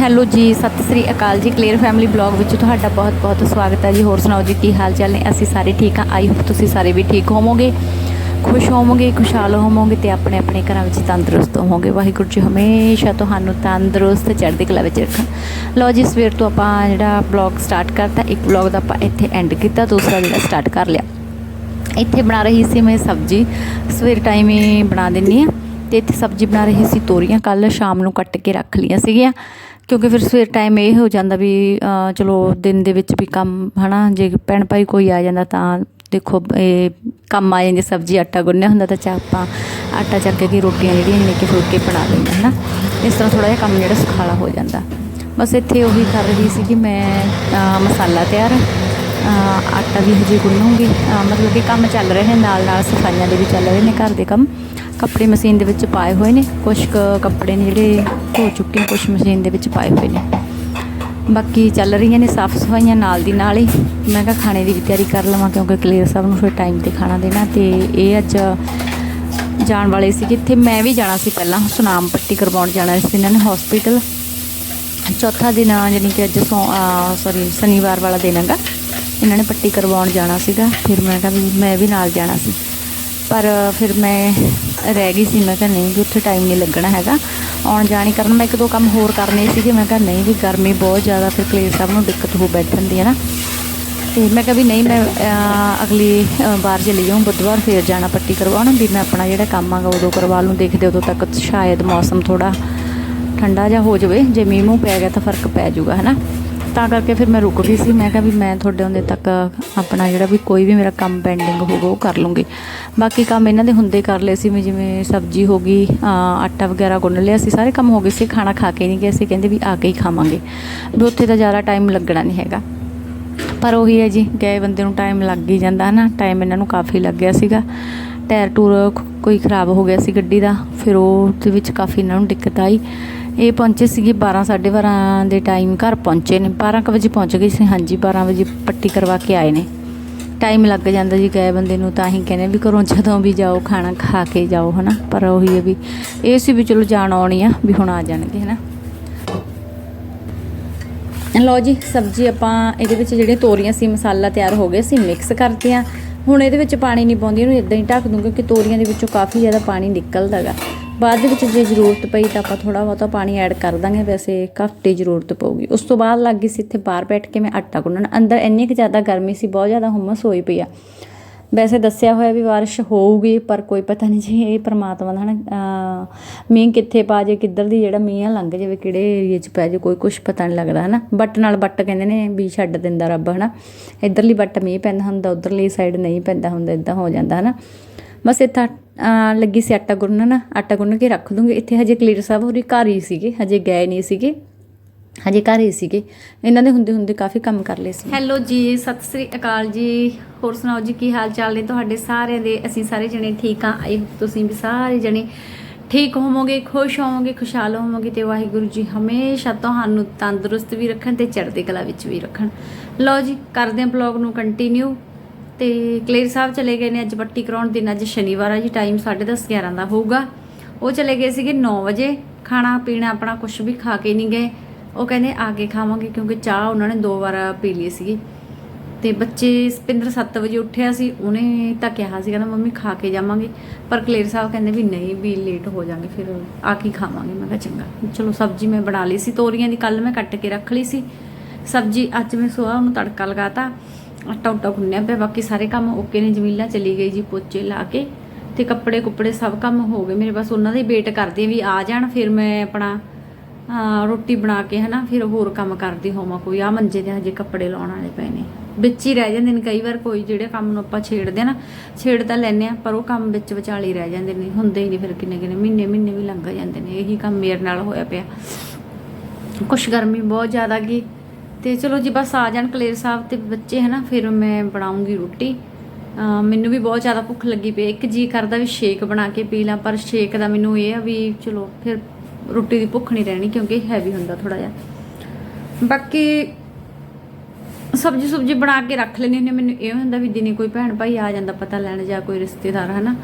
Hello ਜੀ, ਸਤਿ ਸ੍ਰੀ ਅਕਾਲ ਜੀ clear family blog ਵਿੱਚ ਤੁਹਾਡਾ ਬਹੁਤ-ਬਹੁਤ ਸਵਾਗਤ ਹੈ ਜੀ। ਹੋਰ ਸੁਣਾਓ ਜੀ, ਕੀ ਹਾਲ ਚਾਲ ਨੇ? ਅਸੀਂ ਸਾਰੇ ਠੀਕ ਹਾਂ। ਆਈ ਹੋਪ ਤੁਸੀਂ ਸਾਰੇ ਵੀ ਠੀਕ ਹੋਵੋਗੇ, ਖੁਸ਼ ਹੋਵੋਗੇ, ਖੁਸ਼ਹਾਲ ਹੋਵੋਗੇ ਤੇ ਆਪਣੇ ਆਪਣੇ ਘਰਾਂ ਵਿੱਚ ਤੰਦਰੁਸਤ ਹੋਵੋਗੇ। ਵਾਹਿਗੁਰੂ ਜੀ ਹਮੇਸ਼ਾ ਤੁਹਾਨੂੰ ਤੰਦਰੁਸਤ ਚੜ੍ਹਦੀ ਕਲਾ ਵਿੱਚ ਰੱਖਣ। ਲਓ ਜੀ, ਸਵੇਰ ਤੋਂ ਆਪਾਂ ਜਿਹੜਾ ਬਲੌਗ ਸਟਾਰਟ ਕਰਤਾ, ਇੱਕ ਬਲੌਗ ਦਾ ਆਪਾਂ ਇੱਥੇ ਐਂਡ ਕੀਤਾ, ਦੂਸਰਾ ਜਿਹੜਾ ਸਟਾਰਟ ਕਰ ਲਿਆ। ਇੱਥੇ ਬਣਾ ਰਹੀ ਸੀ ਮੈਂ ਸਬਜ਼ੀ, ਸਵੇਰ ਟਾਈਮ ਹੀ ਬਣਾ ਦਿੰਨੀ ਆ। ਤੇ ਇੱਥੇ ਸਬਜ਼ੀ ਬਣਾ ਰਹੀ ਸੀ ਤੋਰੀਆਂ ਕੱਲ ਸ਼ਾਮ ਨੂੰ ਕੱਟ ਕੇ ਰੱਖ ਲਈਆਂ ਸੀਗੀਆਂ। ਕਿਉਂਕਿ ਫਿਰ ਸਵੇਰ ਟਾਈਮ ਇਹ ਹੋ ਜਾਂਦਾ ਵੀ ਚਲੋ ਦਿਨ ਦੇ ਵਿੱਚ ਵੀ ਕੰਮ, ਹਨਾ, ਜੇ ਭੈਣ ਭਾਈ ਕੋਈ ਆ ਜਾਂਦਾ ਤਾਂ ਦੇਖੋ, ਇਹ ਕੰਮ ਆ ਜਾਂਦੀ, ਸਬਜ਼ੀ, ਆਟਾ ਗੁੰਨਿਆ ਹੁੰਦਾ ਤਾਂ ਚਾ ਆਪਾਂ ਆਟਾ ਚੱਕ ਕੇ ਰੋਟੀਆਂ ਜਿਹੜੀਆਂ ਨੇ ਕਿ ਫੁਲਕੇ ਬਣਾ ਲੈਂਦੇ ਹਨਾ। ਇਸ ਤਰ੍ਹਾਂ ਥੋੜਾ ਜਿਹਾ ਕੰਮ ਜਿਹੜਾ ਸੁਖਾਲਾ ਹੋ ਜਾਂਦਾ। ਬਸ ਇੱਥੇ ਉਹੀ ਕਰ ਰਹੀ ਸੀ ਕਿ ਮੈਂ ਮਸਾਲਾ ਤਿਆਰ ਆਟਾ ਵੀ ਹਜੇ ਗੁੰਨੂੰਗੀ ਮਤਲਬ ਕਿ ਕੰਮ ਚੱਲ ਰਹੇ ਨੇ ਨਾਲ ਨਾਲ ਸਫਾਈਆਂ ਦੇ ਵੀ ਚੱਲ ਰਹੇ ਨੇ ਘਰ ਦੇ ਕੰਮ। ਕੱਪੜੇ ਮਸ਼ੀਨ ਦੇ ਵਿੱਚ ਪਾਏ ਹੋਏ ਨੇ। ਕੁਝ ਕੱਪੜੇ ਨੇ ਜਿਹੜੇ ਧੋ ਚੁੱਕੇ ਨੇ ਕੁਝ ਮਸ਼ੀਨ ਦੇ ਵਿੱਚ ਪਾਏ ਹੋਏ ਨੇ। ਬਾਕੀ ਚੱਲ ਰਹੀਆਂ ਨੇ ਸਾਫ਼ ਸਫਾਈਆਂ ਨਾਲ ਦੀ ਨਾਲ ਹੀ। ਮੈਂ ਕਿਹਾ ਖਾਣੇ ਦੀ ਵੀ ਤਿਆਰੀ ਕਰ ਲਵਾਂ ਕਿਉਂਕਿ ਕਲੀਅਰ ਸਾਹਿਬ ਨੂੰ ਫਿਰ ਟਾਈਮ ਤੇ ਖਾਣਾ ਦੇਣਾ ਤੇ ਇਹ ਅੱਜ ਜਾਣ ਵਾਲੇ ਸੀ ਕਿੱਥੇ ਮੈਂ ਵੀ ਜਾਣਾ ਸੀ ਪਹਿਲਾਂ, ਸੁਨਾਮ ਪੱਟੀ ਕਰਵਾਉਣ ਜਾਣਾ ਸੀ ਇਹਨਾਂ ਨੇ ਹਸਪੀਟਲ ਚੌਥਾ ਦਿਨ ਆ ਜਾਣੀ ਕਿ ਅੱਜ ਸੌਰੀ ਸ਼ਨੀਵਾਰ ਵਾਲਾ ਦਿਨ ਹੈਗਾ। ਇਹਨਾਂ ਨੇ ਪੱਟੀ ਕਰਵਾਉਣ ਜਾਣਾ ਸੀਗਾ, ਫਿਰ ਮੈਂ ਕਿਹਾ ਵੀ ਮੈਂ ਵੀ ਨਾਲ ਜਾਣਾ ਸੀ। ਪਰ ਫਿਰ ਮੈਂ ਰਹਿ ਗਈ ਸੀ ਮੈਂ ਕਿਹਾ ਨਹੀਂ ਵੀ ਉੱਥੇ ਟਾਈਮ ਨਹੀਂ ਲੱਗਣਾ ਹੈਗਾ। ਆਉਣ ਜਾਣੀ ਕਰਨ ਮੈਂ ਇੱਕ ਦੋ ਕੰਮ ਹੋਰ ਕਰਨੇ ਸੀਗੇ ਮੈਂ ਕਿਹਾ ਨਹੀਂ ਵੀ ਗਰਮੀ ਬਹੁਤ ਜ਼ਿਆਦਾ ਫਿਰ ਕਲੇਰ ਸਾਹਿਬ ਨੂੰ ਦਿੱਕਤ ਹੋ ਬੈਠਣ ਦੀ ਹੈ ਨਾ। ਤੇ ਮੈਂ ਕਿਹਾ ਵੀ ਨਹੀਂ ਮੈਂ ਅਗਲੀ ਅਹ, ਵਾਰ ਚਲੀ ਜਾਊਂ ਬੁੱਧਵਾਰ ਫੇਰ ਜਾਣਾ ਪੱਟੀ ਕਰਵਾਉਣ ਵੀ ਮੈਂ ਆਪਣਾ ਜਿਹੜਾ ਕੰਮ ਆਗਾ ਉਦੋਂ ਕਰਵਾ ਲੂੰ ਦੇਖਦੇ ਉਦੋਂ ਤੱਕ ਸ਼ਾਇਦ ਮੌਸਮ ਥੋੜਾ ਠੰਡਾ ਜਿਹਾ ਹੋ ਜਾਵੇ ਜੇ ਮੀਂਹ ਮੂੰਹ ਪੈ ਗਿਆ ਤਾਂ ਫ਼ਰਕ ਪੈ ਜਾਊਗਾ ਹਨਾ ਤਾਂ ਕਰਕੇ ਫਿਰ ਮੈਂ ਰੁਕ ਗਈ ਸੀ। ਮੈਂ ਕਿਹਾ ਵੀ ਮੈਂ ਤੁਹਾਡੇ ਹੁੰਦੇ ਤੱਕ ਆਪਣਾ ਜਿਹੜਾ ਵੀ ਕੋਈ ਵੀ ਮੇਰਾ ਕੰਮ ਪੈਂਡਿੰਗ ਹੋਊਗਾ, ਉਹ ਕਰ ਲੂੰਗੀ। ਬਾਕੀ ਕੰਮ ਇਹਨਾਂ ਦੇ ਹੁੰਦੇ ਕਰ ਲਏ ਸੀ ਮੈਂ ਜਿਵੇਂ ਸਬਜ਼ੀ ਹੋ ਗਈ ਆਟਾ ਵਗੈਰਾ ਗੁੰਨ ਲਿਆ ਸੀ, ਸਾਰੇ ਕੰਮ ਹੋ ਗਏ ਸੀ। ਖਾਣਾ ਖਾ ਕੇ ਨਹੀਂ ਗਏ ਸੀ, ਕਹਿੰਦੇ ਵੀ ਆ ਕੇ ਹੀ ਖਾਵਾਂਗੇ। ਵੀ ਉੱਥੇ ਤਾਂ ਜ਼ਿਆਦਾ ਟਾਈਮ ਲੱਗਣਾ ਨਹੀਂ ਹੈਗਾ। ਪਰ ਉਹੀ ਹੈ ਜੀ, ਗਏ ਬੰਦੇ ਨੂੰ ਟਾਈਮ ਲੱਗ ਹੀ ਜਾਂਦਾ ਨਾ ਟਾਈਮ ਇਹਨਾਂ ਨੂੰ ਕਾਫੀ ਲੱਗ ਗਿਆ ਸੀਗਾ। ਟਾਇਰ ਟੂਰ ਕੋਈ ਖਰਾਬ ਹੋ ਗਿਆ ਸੀ ਗੱਡੀ ਦਾ, ਫਿਰ ਉਹ ਦੇ ਵਿੱਚ ਕਾਫੀ ਇਹਨਾਂ ਨੂੰ ਦਿੱਕਤ ਆਈ। ਇਹ ਪਹੁੰਚੇ ਸੀਗੇ 12 12:30 ਦੇ ਟਾਈਮ ਘਰ ਪਹੁੰਚੇ ਨੇ। 12 ਕੁ ਵਜੇ ਪਹੁੰਚ ਗਏ ਸੀ, ਹਾਂਜੀ 12 ਵਜੇ ਪੱਟੀ ਕਰਵਾ ਕੇ ਆਏ ਨੇ। ਟਾਈਮ ਲੱਗ ਜਾਂਦਾ ਜੀ ਗਏ ਬੰਦੇ ਨੂੰ, ਤਾਂ ਹੀ ਕਹਿੰਦੇ ਵੀ ਘਰੋਂ ਜਦੋਂ ਵੀ ਜਾਓ, ਖਾਣਾ ਖਾ ਕੇ ਜਾਓ, ਹਨਾ? ਪਰ ਉਹੀ ਹੈ ਵੀ ਇਹ ਸੀ ਵੀ ਚਲੋ ਜਾਣ ਆਉਣੀ ਆ, ਵੀ ਹੁਣ ਆ ਜਾਣਗੇ, ਹਨਾ? ਲਓ ਜੀ, ਸਬਜ਼ੀ ਆਪਾਂ ਇਹਦੇ ਵਿੱਚ ਜਿਹੜੀਆਂ ਤੋਰੀਆਂ ਸੀ, ਮਸਾਲਾ ਤਿਆਰ ਹੋ ਗਿਆ ਸੀ ਮਿਕਸ ਕਰਦੇ ਆ। ਹੁਣ ਇਹਦੇ ਵਿੱਚ ਪਾਣੀ ਨਹੀਂ ਪਾਉਂਦੀ, ਇਹਨੂੰ ਇਦਾਂ ਹੀ ਢੱਕ ਦੂੰਗੀ ਕਿ ਤੋਰੀਆਂ ਦੇ ਵਿੱਚੋਂ ਕਾਫੀ ਜ਼ਿਆਦਾ ਪਾਣੀ ਨਿਕਲਦਾਗਾ। ਬਾਅਦ ਦੇ ਵਿੱਚ ਜੇ ਜ਼ਰੂਰਤ ਪਈ ਤਾਂ ਆਪਾਂ ਥੋੜਾ ਬਹੁਤਾ ਪਾਣੀ ਐਡ ਕਰ ਦਾਂਗੇ, ਵੈਸੇ ਘੱਟ ਹੀ ਜ਼ਰੂਰਤ ਪਊਗੀ। ਉਸ ਤੋਂ ਬਾਅਦ ਲੱਗ ਗਈ ਸੀ ਇੱਥੇ ਬਾਹਰ ਬੈਠ ਕੇ ਮੈਂ ਆਟਾ ਗੁੰਨਣ। ਅੰਦਰ ਇੰਨੀ ਕੁ ਜ਼ਿਆਦਾ ਗਰਮੀ ਸੀ, ਬਹੁਤ ਜ਼ਿਆਦਾ ਹੁਮਸ ਹੋਈ ਪਈ ਆ। ਵੈਸੇ ਦੱਸਿਆ ਹੋਇਆ ਵੀ ਬਾਰਿਸ਼ ਹੋਊਗੀ, ਪਰ ਕੋਈ ਪਤਾ ਨਹੀਂ ਜੀ ਇਹ ਪਰਮਾਤਮਾ ਦਾ ਹਨਾ ਮੀਂਹ ਕਿੱਥੇ ਪਾ ਜੇ ਕਿੱਧਰ ਦੀ ਜਿਹੜਾ ਮੀਂਹ ਆ ਲੰਘ ਜਾਵੇ, ਕਿਹੜੇ ਏਰੀਏ 'ਚ ਪੈ ਜੇ ਕੋਈ ਕੁਝ ਪਤਾ ਨਹੀਂ ਲੱਗਦਾ ਹਨਾ। ਬੱਟ ਨਾਲ ਬੱਟ ਕਹਿੰਦੇ ਨੇ ਵੀ ਛੱਡ ਦਿੰਦਾ ਰੱਬ ਹਨਾ। ਇਧਰਲੀ ਬੱਟ ਮੀਂਹ ਪੈਂਦਾ ਹੁੰਦਾ, ਉਧਰਲੀ ਸਾਈਡ ਨਹੀਂ ਪੈਂਦਾ ਹੁੰਦਾ ਇਦਾਂ ਹੋ ਜਾਂਦਾ ਹਨਾ। ਬਸ ਇੱਥੇ ਲੱਗੀ ਸੀ ਆਟਾ ਗੁੰਨਣ। ਆਟਾ ਗੁੰਨ ਕੇ ਰੱਖ ਦੂੰਗੀ। ਇੱਥੇ ਹਜੇ ਕਲੀਰ ਸਾਹਿਬ ਹੋਰੀ ਘਰ ਹੀ ਸੀਗੇ। ਹਜੇ ਗਏ ਨਹੀਂ ਸੀਗੇ। ਹਜੇ ਘਰ ਹੀ ਸੀਗੇ। ਇਹਨਾਂ ਦੇ ਹੁੰਦੇ ਹੁੰਦੇ ਕਾਫੀ ਕੰਮ ਕਰ ਲਏ ਸੀ। ਹੈਲੋ ਜੀ, ਸਤਿ ਸ੍ਰੀ ਅਕਾਲ ਜੀ। ਹੋਰ ਸੁਣਾਓ ਜੀ, ਕੀ ਹਾਲ ਚਾਲ ਨੇ ਤੁਹਾਡੇ ਸਾਰਿਆਂ ਦੇ? ਅਸੀਂ ਸਾਰੇ ਜਣੇ ਠੀਕ ਆ ਆਈ ਤੁਸੀਂ ਵੀ ਸਾਰੇ ਜਣੇ ਠੀਕ ਹੋਵੋਗੇ, ਖੁਸ਼ ਹੋਵੋਗੇ, ਖੁਸ਼ਹਾਲ ਹੋਵੋਗੇ ਤੇ ਵਾਹਿਗੁਰੂ ਜੀ ਹਮੇਸ਼ਾ ਤੁਹਾਨੂੰ ਤੰਦਰੁਸਤ ਵੀ ਰੱਖਣ ਤੇ ਚੜ੍ਹਦੀ ਕਲਾ ਵਿੱਚ ਵੀ ਰੱਖਣ। ਲਓ ਜੀ, ਕਰਦੇ ਹਾਂ ਬਲੌਗ ਨੂੰ ਕੰਟੀਨਿਊ ਤੇ ਕਲੇਰ ਸਾਹਿਬ ਚਲੇ ਗਏ ਨੇ ਅੱਜ ਪੱਟੀ ਕਰਾਉਣ ਦਿਨ, ਅੱਜ ਸ਼ਨੀਵਾਰ ਆ ਜੀ ਟਾਈਮ 10:30 11 ਦਾ ਹੋਊਗਾ। ਉਹ ਚਲੇ ਗਏ ਸੀਗੇ 9 ਵਜੇ, ਖਾਣਾ, ਪੀਣਾ, ਆਪਣਾ ਕੁਝ ਵੀ ਖਾ ਕੇ ਨਹੀਂ ਗਏ। ਉਹ ਕਹਿੰਦੇ ਆ ਕੇ ਖਾਵਾਂਗੇ ਕਿਉਂਕਿ ਚਾਹ ਉਹਨਾਂ ਨੇ ਦੋ ਵਾਰ ਪੀ ਲਈ ਸੀਗੀ। ਤੇ ਬੱਚੇ ਸਪਿੰਦਰ 7 ਵਜੇ ਉੱਠਿਆ ਸੀ, ਉਹਨੇ ਤਾਂ ਕਿਹਾ ਸੀ, ਕਹਿੰਦਾ ਮੰਮੀ ਖਾ ਕੇ ਜਾਵਾਂਗੇ। ਪਰ ਕਲੇਰ ਸਾਹਿਬ ਕਹਿੰਦੇ ਵੀ ਨਹੀਂ, ਵੀ ਲੇਟ ਹੋ ਜਾਾਂਗੇ ਫਿਰ ਆ ਕੇ ਖਾਵਾਂਗੇ। ਮੈਂ ਕਿਹਾ ਚੰਗਾ। ਚਲੋ ਸਬਜ਼ੀ ਮੈਂ ਬਣਾ ਲਈ ਸੀ, ਤੋਰੀਆਂ ਦੀ ਕੱਲ ਮੈਂ ਕੱਟ ਕੇ ਰੱਖ ਲਈ ਸੀ। ਸਬਜ਼ੀ ਅੱਜ ਮੈਂ ਸੋਹਾ ਉਹਨੂੰ ਤੜਕਾ ਲਗਾਤਾ। ਆਟਾ ਉਟਾ ਗੁੰਨਿਆ ਪਿਆ, ਬਾਕੀ ਸਾਰੇ ਕੰਮ ਓਕੇ ਨੇ, ਜਮੀਲਾ ਚਲੀ ਗਈ ਜੀ ਪੋਚੇ ਲਾ ਕੇ ਤੇ ਕੱਪੜੇ ਕੁੱਪੜੇ ਸਭ ਕੰਮ ਹੋ ਗਏ। ਮੇਰੇ ਬਸ ਉਹਨਾਂ ਦਾ ਹੀ ਵੇਟ ਕਰਦੀ ਵੀ ਆ ਜਾਣ, ਫਿਰ ਮੈਂ ਆਪਣਾ ਰੋਟੀ ਬਣਾ ਕੇ ਹਨਾ, ਫਿਰ ਹੋਰ ਕੰਮ ਕਰਦੀ ਹੋਵਾਂ ਕੋਈ। ਆ ਮੰਜੇ ਦੇ ਹਜੇ ਕੱਪੜੇ ਲਾਉਣ ਵਾਲੇ ਪਏ ਨੇ। ਵਿੱਚ ਹੀ ਰਹਿ ਜਾਂਦੇ ਨੇ ਕਈ ਵਾਰ ਕੋਈ, ਜਿਹੜੇ ਕੰਮ ਨੂੰ ਆਪਾਂ ਛੇੜਦੇ ਆ ਨਾ, ਛੇੜ ਤਾਂ ਲੈਨੇ ਆ, ਪਰ ਉਹ ਕੰਮ ਵਿੱਚ ਵਿਚਾਲੇ ਰਹਿ ਜਾਂਦੇ ਨੇ, ਹੁੰਦੇ ਹੀ ਨਹੀਂ ਫਿਰ ਕਿੰਨੇ ਕਿੰਨੇ, ਮਹੀਨੇ ਮਹੀਨੇ ਵੀ ਲੰਘ ਜਾਂਦੇ ਨੇ। ਇਹੀ ਕੰਮ ਮੇਰੇ ਨਾਲ ਹੋਇਆ ਪਿਆ। ਕੁਛ ਗਰਮੀ ਬਹੁਤ ਜ਼ਿਆਦਾ ਗਈ ਤੇ ਚਲੋ ਜੀ ਬਸ ਆ ਜਾਣ ਕਲੇਰ ਸਾਹਿਬ ਤੇ ਬੱਚੇ ਹਨਾ, ਫਿਰ ਮੈਂ ਬਣਾਉਂਗੀ ਰੋਟੀ। ਮੈਨੂੰ ਵੀ ਬਹੁਤ ਜ਼ਿਆਦਾ ਭੁੱਖ ਲੱਗੀ ਪਈ ਇੱਕ ਜੀ ਕਰਦਾ ਵੀ ਸ਼ੇਕ ਬਣਾ ਕੇ ਪੀ ਲਾਂ, ਪਰ ਸ਼ੇਕ ਦਾ ਮੈਨੂੰ ਇਹ ਆ ਵੀ ਚਲੋ ਫਿਰ ਰੋਟੀ ਦੀ ਭੁੱਖ ਨਹੀਂ ਰਹਿਣੀ ਕਿਉਂਕਿ ਹੈਵੀ ਹੁੰਦਾ ਥੋੜਾ ਜਿਹਾ। ਬਾਕੀ ਸਬਜੀ ਸੁਬਜੀ ਬਣਾ ਕੇ ਰੱਖ ਲੈਣੀ ਹੁੰਦੀ ਮੈਨੂੰ ਇਹ ਹੁੰਦਾ ਵੀ ਦਿਨੇ ਕੋਈ ਭੈਣ ਭਾਈ ਆ ਜਾਂਦਾ, ਪਤਾ ਲੈਣ ਜਾਂ ਕੋਈ ਰਿਸ਼ਤੇਦਾਰ ਹਨਾ।